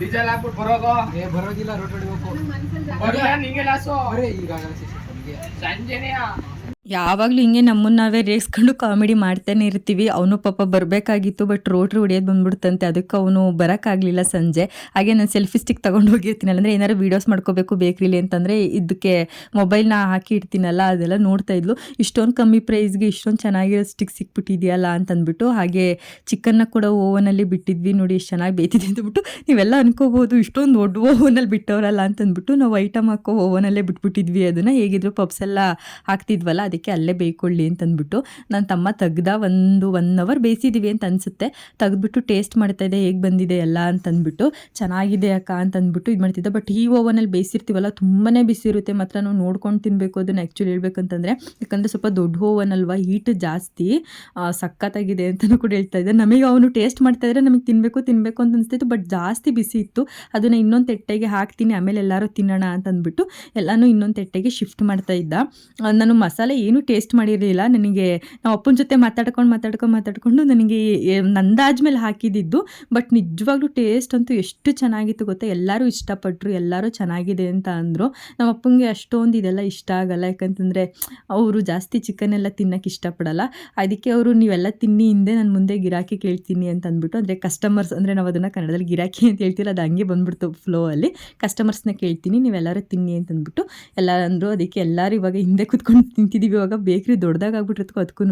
ಡೀಸೆಲ್ ಹಾಕ್ಬಿಟ್ಟು ಬರೋದು ಏ ಬರೋದಿಲ್ಲ ರೋಡ್ ಹೊಡಿಬೇಕು. ನಿಂಗೆ ಲಾಸು. ಬರೀ ಈಗ ಆಗಲ್ಲ ಶಿಕ್ಷಕ ನಮ್ಗೆ. ಸಂಜೆನೆಯ? ಯಾವಾಗಲೂ ಹಿಂಗೆ ನಮ್ಮನ್ನ ನಾವೇ ರೇಸ್ಕೊಂಡು ಕಾಮಿಡಿ ಮಾಡ್ತಾನೆ ಇರ್ತೀವಿ. ಅವನು ಪಾಪ ಬರಬೇಕಾಗಿತ್ತು ಬಟ್ ರೋಟ್ರಿ ಹೊಡಿಯೋದು ಬಂದ್ಬಿಡ್ತಂತೆ. ಅದಕ್ಕೆ ಅವನು ಬರೋಕ್ಕಾಗಲಿಲ್ಲ ಸಂಜೆ. ಹಾಗೆ ನಾನು ಸೆಲ್ಫಿ ಸ್ಟಿಕ್ ತೊಗೊಂಡು ಹೋಗಿರ್ತೀನಲ್ಲ, ಅಂದ್ರೆ ಏನಾರು ವೀಡಿಯೋಸ್ ಮಾಡ್ಕೋಬೇಕು ಬೇಕ್ರಿಲಿ ಅಂತಂದರೆ ಇದಕ್ಕೆ ಮೊಬೈಲ್ನ ಹಾಕಿ ಇಡ್ತೀನಲ್ಲ, ಅದೆಲ್ಲ ನೋಡ್ತಾ ಇದ್ಲು. ಇಷ್ಟೊಂದು ಕಮ್ಮಿ ಪ್ರೈಸ್ಗೆ ಇಷ್ಟೊಂದು ಚೆನ್ನಾಗಿರೋ ಸ್ಟಿಕ್ ಸಿಕ್ಬಿಟ್ಟಿದೆಯಲ್ಲ ಅಂತಂದ್ಬಿಟ್ಟು ಹಾಗೆ ಚಿಕನ್ನ ಕೂಡ ಓವನಲ್ಲಿ ಬಿಟ್ಟಿದ್ವಿ ನೋಡಿ, ಎಷ್ಟು ಚೆನ್ನಾಗಿ ಬೇಯ್ತಿದೆ ಅಂದ್ಬಿಟ್ಟು ನೀವೆಲ್ಲ ಅನ್ಕೋಬೋದು ಇಷ್ಟೊಂದು ದೊಡ್ಡ ಓವನಲ್ಲಿ ಬಿಟ್ಟವರಲ್ಲ ಅಂತಂದ್ಬಿಟ್ಟು ನಾವು ಐಟಮ್ ಹಾಕೋ ಓವನಲ್ಲೇ ಬಿಟ್ಬಿಟ್ಟಿದ್ವಿ. ಅದನ್ನು ಹೇಗಿದ್ರು ಪಪ್ಸ್ ಎಲ್ಲ ಹಾಕ್ತಿದ್ವಲ್ಲ, ಅದಕ್ಕೆ ಅಲ್ಲೇ ಬೇಯ್ಕೊಳ್ಳಿ ಅಂತಂದ್ಬಿಟ್ಟು ನನ್ನ ತಮ್ಮ ತೆಗ್ದ ಒಂದು ಒನ್ ಅವರ್ ಬೇಯಿಸಿದ್ದೀವಿ ಅಂತ ಅನಿಸುತ್ತೆ. ತೆಗೆದ್ಬಿಟ್ಟು ಟೇಸ್ಟ್ ಮಾಡ್ತಾ ಇದೆ, ಹೇಗೆ ಬಂದಿದೆ ಎಲ್ಲ ಅಂತಂದ್ಬಿಟ್ಟು, ಚೆನ್ನಾಗಿದೆ ಅಕ್ಕ ಅಂತಂದ್ಬಿಟ್ಟು ಇದು ಮಾಡ್ತಿದ್ದೆ. ಬಟ್ ಈ ಓವನಲ್ಲಿ ಬೇಯಿಸಿರ್ತೀವಲ್ಲ ತುಂಬಾ ಬಿಸಿ ಇರುತ್ತೆ. ಮಾತ್ರ ನಾವು ನೋಡ್ಕೊಂಡು ತಿನ್ನಬೇಕು ಅದನ್ನು ಆ್ಯಕ್ಚುಲಿ ಹೇಳ್ಬೇಕಂತಂದರೆ. ಯಾಕಂದರೆ ಸ್ವಲ್ಪ ದೊಡ್ಡ ಓವನ್ ಅಲ್ವಾ ಹೀಟ್ ಜಾಸ್ತಿ ಸಕ್ಕತ್ತಾಗಿದೆ ಅಂತಲೂ ಕೂಡ ಹೇಳ್ತಾ ಇದ್ದೆ. ನಮಗೆ ಅವನು ಟೇಸ್ಟ್ ಮಾಡ್ತಾ ಇದ್ರೆ ನಮಗೆ ತಿನ್ನಬೇಕು ತಿನ್ನಬೇಕು ಅಂತ ಅನಿಸ್ತಿತ್ತು. ಬಟ್ ಜಾಸ್ತಿ ಬಿಸಿ ಇತ್ತು. ಅದನ್ನು ಇನ್ನೊಂದು ತೆಟ್ಟೆಗೆ ಹಾಕ್ತೀನಿ, ಆಮೇಲೆ ಎಲ್ಲರೂ ತಿನ್ನೋಣ ಅಂತಂದ್ಬಿಟ್ಟು ಎಲ್ಲನೂ ಇನ್ನೊಂದು ತೆಟ್ಟೆಗೆ ಶಿಫ್ಟ್ ಮಾಡ್ತಾ ಇದ್ದ. ನಾನು ಮಸಾಲೆ ಏನೂ ಟೇಸ್ಟ್ ಮಾಡಿರಲಿಲ್ಲ. ನನಗೆ ನಾವು ಅಪ್ಪನ ಜೊತೆ ಮಾತಾಡ್ಕೊಂಡು ಮಾತಾಡ್ಕೊಂಡು ಮಾತಾಡ್ಕೊಂಡು ನನಗೆ ನಂದಾದ್ಮೇಲೆ ಹಾಕಿದ್ದಿದ್ದು ಬಟ್ ನಿಜವಾಗ್ಲೂ ಟೇಸ್ಟ್ ಅಂತೂ ಎಷ್ಟು ಚೆನ್ನಾಗಿತ್ತು ಗೊತ್ತಾ? ಎಲ್ಲರೂ ಇಷ್ಟಪಟ್ಟರು ಎಲ್ಲರೂ ಚೆನ್ನಾಗಿದೆ ಅಂತ ಅಂದರು. ನಮ್ಮ ಅಪ್ಪಂಗೆ ಅಷ್ಟೊಂದು ಇದೆಲ್ಲ ಇಷ್ಟ ಆಗಲ್ಲ. ಯಾಕಂತಂದರೆ ಅವರು ಜಾಸ್ತಿ ಚಿಕನ್ ಎಲ್ಲ ತಿನ್ನೋಕೆ ಇಷ್ಟಪಡಲ್ಲ. ಅದಕ್ಕೆ ಅವರು ನೀವೆಲ್ಲ ತಿನ್ನಿ, ಹಿಂದೆ ನಾನು ಮುಂದೆ ಗಿರಾಕಿ ಕೇಳ್ತೀನಿ ಅಂತ ಅಂದ್ಬಿಟ್ಟು, ಅಂದರೆ ಕಸ್ಟಮರ್ಸ್ ಅಂದರೆ ನಾವು ಅದನ್ನು ಕನ್ನಡದಲ್ಲಿ ಗಿರಾಕಿ ಅಂತ ಹೇಳ್ತೀರ ಅದು ಹಂಗೆ ಬಂದ್ಬಿಡ್ತು ಫ್ಲೋ ಅಲ್ಲಿ. ಕಸ್ಟಮರ್ಸ್ನ ಕೇಳ್ತೀನಿ, ನೀವೆಲ್ಲರೂ ತಿನ್ನಿ ಅಂತ ಅಂದ್ಬಿಟ್ಟು ಎಲ್ಲ ಅಂದರು. ಅದಕ್ಕೆ ಎಲ್ಲರೂ ಇವಾಗ ಹಿಂದೆ ಕುತ್ಕೊಂಡು ತಿಂತಿದ್ದೀವಿ ಇವಾಗ ಬೇಕ್ರಿ ದೊಡ್ಡದಾಗಿ ಆಗ್ಬಿಟ್ಟಿರ್ತಕ್ಕೋ ಅದಕ್ಕೂ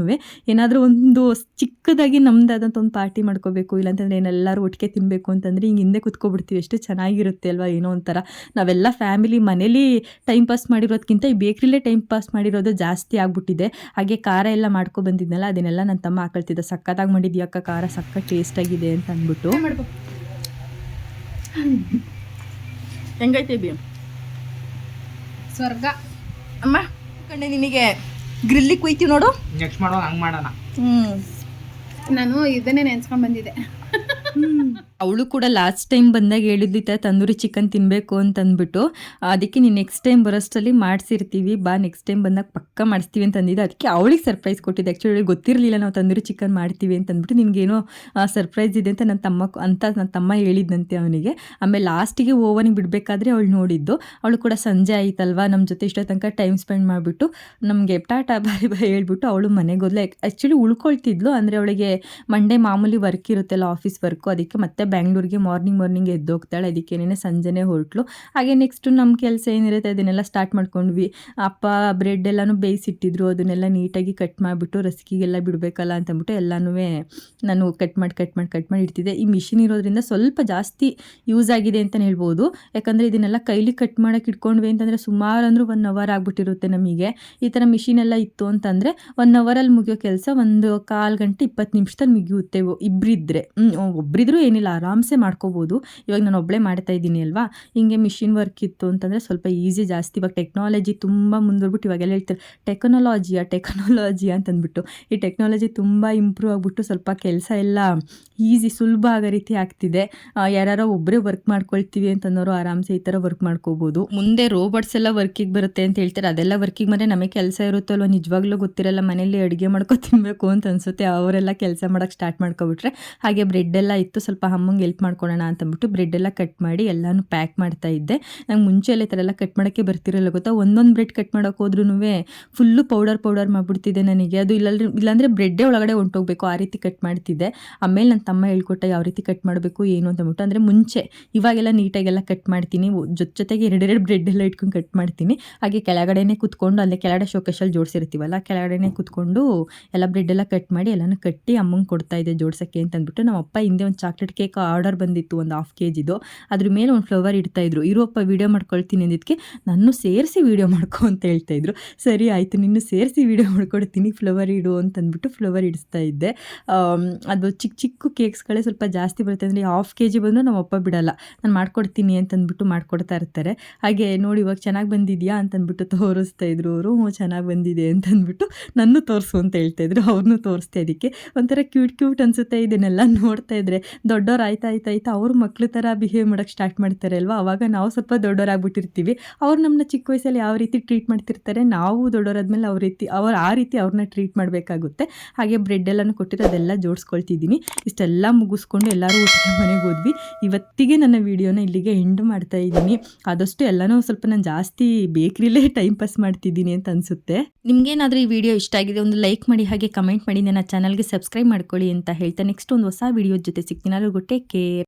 ಏನಾದರೂ ಒಂದು ಚಿಕ್ಕದಾಗಿ ನಮ್ಮದಾದಂಥ ಒಂದು ಪಾರ್ಟಿ ಮಾಡ್ಕೋಬೇಕು ಇಲ್ಲಾಂತಂದರೆ ಏನೆಲ್ಲರೂ ಒಟ್ಟಿಗೆ ತಿನ್ನಬೇಕು ಅಂತಂದರೆ ಹಿಂಗೆ ಹಿಂದೆ ಕುತ್ಕೊಬಿಡ್ತೀವಿ. ಎಷ್ಟು ಚೆನ್ನಾಗಿರುತ್ತೆ ಅಲ್ವಾ ಏನೋ ಒಂಥರ. ನಾವೆಲ್ಲ ಫ್ಯಾಮಿಲಿ ಮನೇಲಿ ಟೈಮ್ ಪಾಸ್ ಮಾಡಿರೋದಕ್ಕಿಂತ ಈ ಬೇಕ್ರಿಲೇ ಟೈಮ್ ಪಾಸ್ ಮಾಡಿರೋದು ಜಾಸ್ತಿ ಆಗಿಬಿಟ್ಟಿದೆ. ಹಾಗೆ ಖಾರ ಎಲ್ಲ ಮಾಡ್ಕೊ ಬಂದಿದ್ನಲ್ಲ ಅದನ್ನೆಲ್ಲ ನನ್ನ ತಮ್ಮ ಹಾಕೊಳ್ತಿದ್ದೆ ಸಕ್ಕತ್ತಾಗಿ ಮಾಡಿದ್ಯಾ ಅಕ್ಕ ಖಾರ ಸಕ್ಕ ಟೇಸ್ಟಾಗಿದೆ ಅಂತ ಅಂದ್ಬಿಟ್ಟು. ಹೆಂಗೈತೆ ಬಿ ಸ್ವರ್ಗ. ಅಮ್ಮ? ಕಣ್ಣೆ ನಿನಗೆ ಗ್ರಿಲ್ಲಿ ಕುಯ್ತೀವಿ ನೋಡು. ನೆಕ್ಸ್ಟ್ ಮಾಡೋ ಹಂಗೆ ಮಾಡೋಣ. ಹ್ಞೂ ನಾನು ಇದನ್ನೇ ನೆನ್ಸ್ಕೊಂಡ್ ಬಂದಿದ್ದೆ. ಅವಳು ಕೂಡ ಲಾಸ್ಟ್ ಟೈಮ್ ಬಂದಾಗ ಹೇಳಿದ್ದಿತ್ತ ತಂದೂರಿ ಚಿಕನ್ ತಿನ್ನಬೇಕು ಅಂತ ಅಂದ್ಬಿಟ್ಟು ಅದಕ್ಕೆ ನೀನು ನೆಕ್ಸ್ಟ್ ಟೈಮ್ ಬರೋಷ್ಟರಲ್ಲಿ ಮಾಡಿಸಿರ್ತೀವಿ, ಬಾ ನೆಕ್ಸ್ಟ್ ಟೈಮ್ ಬಂದಾಗ ಪಕ್ಕ ಮಾಡಿಸ್ತೀವಿ ಅಂತ ಅಂದಿದ್ದೆ ಅದಕ್ಕೆ ಅವಳಿಗೆ ಸರ್ಪ್ರೈಸ್ ಕೊಟ್ಟಿದ್ದೆ. ಆ್ಯಕ್ಚುಲಿ ಗೊತ್ತಿರಲಿಲ್ಲ ನಾವು ತಂದೂರಿ ಚಿಕನ್ ಮಾಡ್ತೀವಿ ಅಂತ ಅಂದ್ಬಿಟ್ಟು ನಿನಗೇನೋ ಸರ್ಪ್ರೈಸ್ ಇದೆ ಅಂತ ನನ್ನ ತಮ್ಮ ಅಂತ ನನ್ನ ತಮ್ಮ ಹೇಳಿದ್ದಂತೆ ಅವನಿಗೆ. ಆಮೇಲೆ ಲಾಸ್ಟಿಗೆ ಓವನಿಗೆ ಬಿಡಬೇಕಾದ್ರೆ ಅವಳು ನೋಡಿದ್ದು. ಅವಳು ಕೂಡ ಸಂಜೆ ಆಯ್ತಲ್ವಾ ನಮ್ಮ ಜೊತೆ ಇಷ್ಟೋ ತನಕ ಟೈಮ್ ಸ್ಪೆಂಡ್ ಮಾಡಿಬಿಟ್ಟು. ನಮಗೆ ಟಾಟಾ, ಬಾಯ್ ಬಾಯ್ ಹೇಳ್ಬಿಟ್ಟು ಅವಳು ಮನೆಗೆ ಹೋದ್ಲು. ಆ್ಯಕ್ಚುಲಿ ಉಳ್ಕೊಳ್ತಿದ್ಲು, ಅಂದರೆ ಅವಳಿಗೆ ಮಂಡೇ ಮಾಮೂಲಿ ವರ್ಕ್ ಇರುತ್ತಲ್ಲ ಆಫೀಸ್ ವರ್ಕು ಅದಕ್ಕೆ ಮತ್ತೆ ಬ್ಯಾಂಗ್ಳೂರಿಗೆ ಮಾರ್ನಿಂಗ್ ಮಾರ್ನಿಂಗ್ ಎದ್ದೋಗ್ತಾಳೆ ಅದಕ್ಕೇನೆ ಸಂಜೆನೇ ಹೊರಟ್ಲು. ಹಾಗೆ ನೆಕ್ಸ್ಟು ನಮ್ಮ ಕೆಲಸ ಏನಿರುತ್ತೆ, ಅದನ್ನೆಲ್ಲ ಸ್ಟಾರ್ಟ್ ಮಾಡ್ಕೊಂಡ್ವಿ. ಅಪ್ಪ ಬ್ರೆಡ್ ಎಲ್ಲನೂ ಬೇಯಿಸಿಟ್ಟಿದ್ರು. ಅದನ್ನೆಲ್ಲ ನೀಟಾಗಿ ಕಟ್ ಮಾಡಿಬಿಟ್ಟು ರಸಿಕೆಗೆಲ್ಲ ಬಿಡಬೇಕಲ್ಲ ಅಂತಂದ್ಬಿಟ್ಟು ಎಲ್ಲನೂ ನಾನು ಕಟ್ ಮಾಡಿ ಕಟ್ ಮಾಡಿ ಕಟ್ ಮಾಡಿ ಇಡ್ತಿದ್ದೆ. ಈ ಮಿಷಿನ್ ಇರೋದ್ರಿಂದ ಸ್ವಲ್ಪ ಜಾಸ್ತಿ ಯೂಸ್ ಆಗಿದೆ ಅಂತಲೇ ಹೇಳ್ಬೋದು. ಯಾಕಂದರೆ ಇದನ್ನೆಲ್ಲ ಕೈಲಿ ಕಟ್ ಮಾಡೋಕೆ ಇಟ್ಕೊಂಡ್ವಿ ಅಂತಂದರೆ ಸುಮಾರು ಅಂದರೂ ಒನ್ ಅವರ್ ಆಗಿಬಿಟ್ಟಿರುತ್ತೆ ನಮಗೆ. ಈ ಥರ ಮಿಷಿನ್ ಎಲ್ಲ ಇತ್ತು ಅಂತಂದರೆ ಒನ್ ಅವರಲ್ಲಿ ಮುಗಿಯೋ ಕೆಲಸ ಒಂದು ಕಾಲು ಗಂಟೆ ಇಪ್ಪತ್ತು ನಿಮಿಷದಲ್ಲಿ ಮುಗಿಯುತ್ತೆ. ಇಬ್ಬರಿದ್ದರೆ ಒಬ್ಬರಿದ್ರೂ ಏನಿಲ್ಲ ಆರಾಮ್ಸೆ ಮಾಡ್ಕೋಬೋದು. ಇವಾಗ ನಾನು ಒಬ್ಬಳೇ ಮಾಡ್ತಾ ಇದ್ದೀನಿ ಅಲ್ವಾ? ಹಿಂಗೆ ಮಿಷಿನ್ ವರ್ಕ್ ಇತ್ತು ಅಂತಂದರೆ ಸ್ವಲ್ಪ ಈಸಿ ಜಾಸ್ತಿ. ಇವಾಗ ಟೆಕ್ನಾಲಜಿ ತುಂಬ ಮುಂದುವರ್ಬಿಟ್ಟು ಇವಾಗೆಲ್ಲ ಹೇಳ್ತಾರೆ ಟೆಕ್ನಾಲಜಿಯ ಟೆಕ್ನಾಲಜಿ ಅಂತಂದ್ಬಿಟ್ಟು. ಈ ಟೆಕ್ನಾಲಜಿ ತುಂಬ ಇಂಪ್ರೂವ್ ಆಗಿಬಿಟ್ಟು ಸ್ವಲ್ಪ ಕೆಲಸ ಎಲ್ಲ ಈಸಿ ಸುಲಭ ಆಗೋ ರೀತಿ ಆಗ್ತಿದೆ. ಯಾರು ಒಬ್ಬರೇ ವರ್ಕ್ ಮಾಡ್ಕೊಳ್ತೀವಿ ಅಂತಂದವರು ಆರಾಮ್ಸೆ ಈ ಥರ ವರ್ಕ್ ಮಾಡ್ಕೋಬೋದು. ಮುಂದೆ ರೋಬೋಟ್ಸ್ ಎಲ್ಲ ವರ್ಕಿಗೆ ಬರುತ್ತೆ ಅಂತ ಹೇಳ್ತಾರೆ, ಅದೆಲ್ಲ ವರ್ಕಿಗೆ ಬಂದರೆ ನಮಗೆ ಕೆಲಸ ಇರುತ್ತಲ್ವ ನಿಜವಾಗ್ಲೂ ಗೊತ್ತಿರಲ್ಲ, ಮನೆಯಲ್ಲಿ ಅಡುಗೆ ಮಾಡ್ಕೊ ತಿನ್ನಬೇಕು ಅಂತ ಅನ್ಸುತ್ತೆ. ಅವರೆಲ್ಲ ಕೆಲಸ ಮಾಡೋಕ್ಕೆ ಸ್ಟಾರ್ಟ್ ಮಾಡ್ಕೊಬಿಟ್ರೆ. ಹಾಗೆ ಬ್ರೆಡ್ ಎಲ್ಲ ಇತ್ತು, ಸ್ವಲ್ಪ ಅಮ್ಮಂಗೆ ಹೆಲ್ಪ್ ಮಾಡ್ಕೊಳ್ಳೋಣ ಅಂತಂದ್ಬಿಟ್ಟು ಬ್ರೆಡ್ ಎಲ್ಲ ಕಟ್ ಮಾಡಿ ಎಲ್ಲನೂ ಪ್ಯಾಕ್ ಮಾಡ್ತಾ ಇದ್ದೆ. ನಂಗೆ ಮುಂಚೆ ಎಲ್ಲ ಥರ ಎಲ್ಲ ಕಟ್ ಮಾಡೋಕ್ಕೆ ಬರ್ತಿರಲ್ಲ ಗೊತ್ತಾ? ಒಂದೊಂದು ಬ್ರೆಡ್ ಕಟ್ ಮಾಡೋಕೆ ಹೋದ್ರೂ ಫುಲ್ಲು ಪೌಡರ್ ಪೌಡರ್ ಮಾಡಿಬಿಡ್ತಿದ್ದೆ ನನಗೆ. ಅದು ಇಲ್ಲ ಇಲ್ಲಾಂದರೆ ಬ್ರೆಡ್ಡೇ ಒಳಗಡೆ ಹೊಂಟೋಗ್ಬೇಕು, ಆ ರೀತಿ ಕಟ್ ಮಾಡ್ತಿದ್ದೆ. ಆಮೇಲೆ ನನ್ನ ತಮ್ಮ ಹೇಳ್ಕೊಟ್ಟ ಯಾವ ರೀತಿ ಕಟ್ ಮಾಡಬೇಕು, ಏನು ಅಂತಂದ್ಬಿಟ್ಟು, ಅಂದರೆ ಮುಂಚೆ ಇವಾಗೆಲ್ಲ ನೀಟಾಗೆಲ್ಲ ಕಟ್ ಮಾಡ್ತೀನಿ. ಜೊತೆ ಜೊತೆಗೆ ಎರಡೆರಡು ಬ್ರೆಡ್ ಎಲ್ಲ ಇಟ್ಕೊಂಡು ಕಟ್ ಮಾಡ್ತೀನಿ. ಹಾಗೆ ಕೆಳಗಡೆನೇ ಕುತ್ಕೊಂಡು, ಅಲ್ಲೇ ಕೆಳಗಡೆ ಶೋಕೇಶಲ್ಲಿ ಜೋಡಿಸಿರ್ತೀವಲ್ಲ ಕೆಳಗಡೆನೇ ಕುತ್ಕೊಂಡು ಎಲ್ಲ ಬ್ರೆಡ್ ಎಲ್ಲ ಕಟ್ ಮಾಡಿ ಎಲ್ಲನೂ ಕಟ್ಟಿ ಅಮ್ಮಂಗೆ ಕೊಡ್ತಾ ಇದ್ದೆ ಜೋಡ್ಸೋಕ್ಕೆ ಅಂತಂದ್ಬಿಟ್ಟು. ನಮ್ಮ ಅಪ್ಪ ಹಿಂದೆ ಒಂದು ಚಾಕ್ಲೇಟ್ ಕೇಕ್ ಆರ್ಡರ್ ಬಂದಿತ್ತು ಒಂದು ಹಾಫ್ ಕೆ ಜಿದು ಅದ್ರ ಮೇಲೆ ಒಂದು ಫ್ಲವರ್ ಇಡ್ತಾ ಇದ್ರು. ಇರೋಪ್ಪ ವೀಡಿಯೋ ಮಾಡ್ಕೊಳ್ತೀನಿ ಅಂದಿದ್ದಕ್ಕೆ ನಾನು ಸೇರಿಸಿ ವೀಡಿಯೋ ಮಾಡ್ಕೊ ಅಂತ ಹೇಳ್ತಾ ಇದ್ರು. ಸರಿ, ಆಯಿತು, ನಿನ್ನ ಸೇರಿಸಿ ವೀಡಿಯೋ ಮಾಡ್ಕೊಡ್ತೀನಿ ಫ್ಲವರ್ ಇಡು ಅಂತಂದ್ಬಿಟ್ಟು ಫ್ಲವರ್ ಇಡಿಸ್ತಾ ಇದ್ದೆ. ಅದು ಚಿಕ್ಕ ಚಿಕ್ಕ ಕೇಕ್ಸ್ಗಳೇ ಸ್ವಲ್ಪ ಜಾಸ್ತಿ ಬರುತ್ತೆ. ಅಂದರೆ ಹಾಫ್ ಕೆ ಜಿ ಬಂದರೂ ನಮ್ಮ ಅಪ್ಪ ಬಿಡಲ್ಲ. ನಾನು ಮಾಡ್ಕೊಡ್ತೀನಿ ಅಂತಂದ್ಬಿಟ್ಟು ಮಾಡ್ಕೊಡ್ತಾ ಇರ್ತಾರೆ. ಹಾಗೆ, ನೋಡಿ, ಇವಾಗ ಚೆನ್ನಾಗಿ ಬಂದಿದೆಯಾ ಅಂತಂದ್ಬಿಟ್ಟು ತೋರಿಸ್ತಾ ಇದ್ರು ಅವರು. ಹ್ಞೂ, ಚೆನ್ನಾಗಿ ಬಂದಿದೆ ಅಂತಂದ್ಬಿಟ್ಟು ನನ್ನೂ ತೋರಿಸು ಅಂತ ಹೇಳ್ತಾ ಇದ್ರು. ಅವ್ರನ್ನೂ ತೋರಿಸ್ತಾ ಇದಕ್ಕೆ ಒಂಥರ ಕ್ಯೂಟ್ ಕ್ಯೂಟ್ ಅನಿಸುತ್ತೆ ಇದನ್ನೆಲ್ಲ ನೋಡ್ತಾ ಇದ್ರೆ. ದೊಡ್ಡವ್ರು ಆಯ್ತಾ ಆಯ್ತಾ ಆಯ್ತಾ, ಅವ್ರ ಮಕ್ಳ ಥರ ಬಿಹೇವ್ ಮಾಡೋಕ್ಕೆ ಸ್ಟಾರ್ಟ್ ಮಾಡ್ತಾರೆ ಅಲ್ವಾ? ಅವಾಗ ನಾವು ಸ್ವಲ್ಪ ದೊಡ್ಡವರಾಗ್ಬಿಟ್ಟಿರ್ತೀವಿ ಅವ್ರು ನಮ್ಮನ್ನ ಚಿಕ್ಕ ವಯಸ್ಸಲ್ಲಿ ಯಾವ ರೀತಿ ಟ್ರೀಟ್ ಮಾಡ್ತಿರ್ತಾರೆ, ನಾವು ದೊಡ್ಡವರಾದ್ಮೇಲೆ ಅವ್ರ ರೀತಿ, ಅವ್ರು ಆ ರೀತಿ ಅವ್ರನ್ನ ಟ್ರೀಟ್ ಮಾಡಬೇಕಾಗುತ್ತೆ. ಹಾಗೆ ಬ್ರೆಡ್ ಎಲ್ಲನೂ ಕೊಟ್ಟಿರೋ ಅದೆಲ್ಲ ಜೋಡಿಸ್ಕೊಳ್ತಿದ್ದೀನಿ. ಇಷ್ಟೆಲ್ಲ ಮುಗಿಸ್ಕೊಂಡು ಎಲ್ಲರೂ ಒಟ್ಟಿಗೆ ಮನೆಗೆ ಹೋದ್ವಿ. ಇವತ್ತಿಗೆ ನನ್ನ ವಿಡಿಯೋನ ಇಲ್ಲಿಗೆ ಎಂಡ್ ಮಾಡ್ತಾ ಇದ್ದೀನಿ. ಆದಷ್ಟು ಎಲ್ಲನೂ ಸ್ವಲ್ಪ ನಾನು ಜಾಸ್ತಿ ಬೇಕ್ರಿಲೇ ಟೈಮ್ ಪಾಸ್ ಮಾಡ್ತಿದ್ದೀನಿ ಅಂತ ಅನಿಸುತ್ತೆ. ನಿಮಗೇನಾದರೂ ಈ ವಿಡಿಯೋ ಇಷ್ಟ ಆಗಿದೆ, ಒಂದು ಲೈಕ್ ಮಾಡಿ ಹಾಗೆ ಕಮೆಂಟ್ ಮಾಡಿ ನನ್ನ ಚಾನಲ್ಗೆ ಸಬ್ಸ್ಕ್ರೈಬ್ ಮಾಡ್ಕೊಳ್ಳಿ ಅಂತ ಹೇಳ್ತಾ ನೆಕ್ಸ್ಟ್ ಒಂದು ಹೊಸ ವಿಡಿಯೋ ಜೊತೆ ಸಿಗ್ತೀನಿ. ಅಲ್ಲಿಗೂ ಟೇಕ್ ಕೇರ್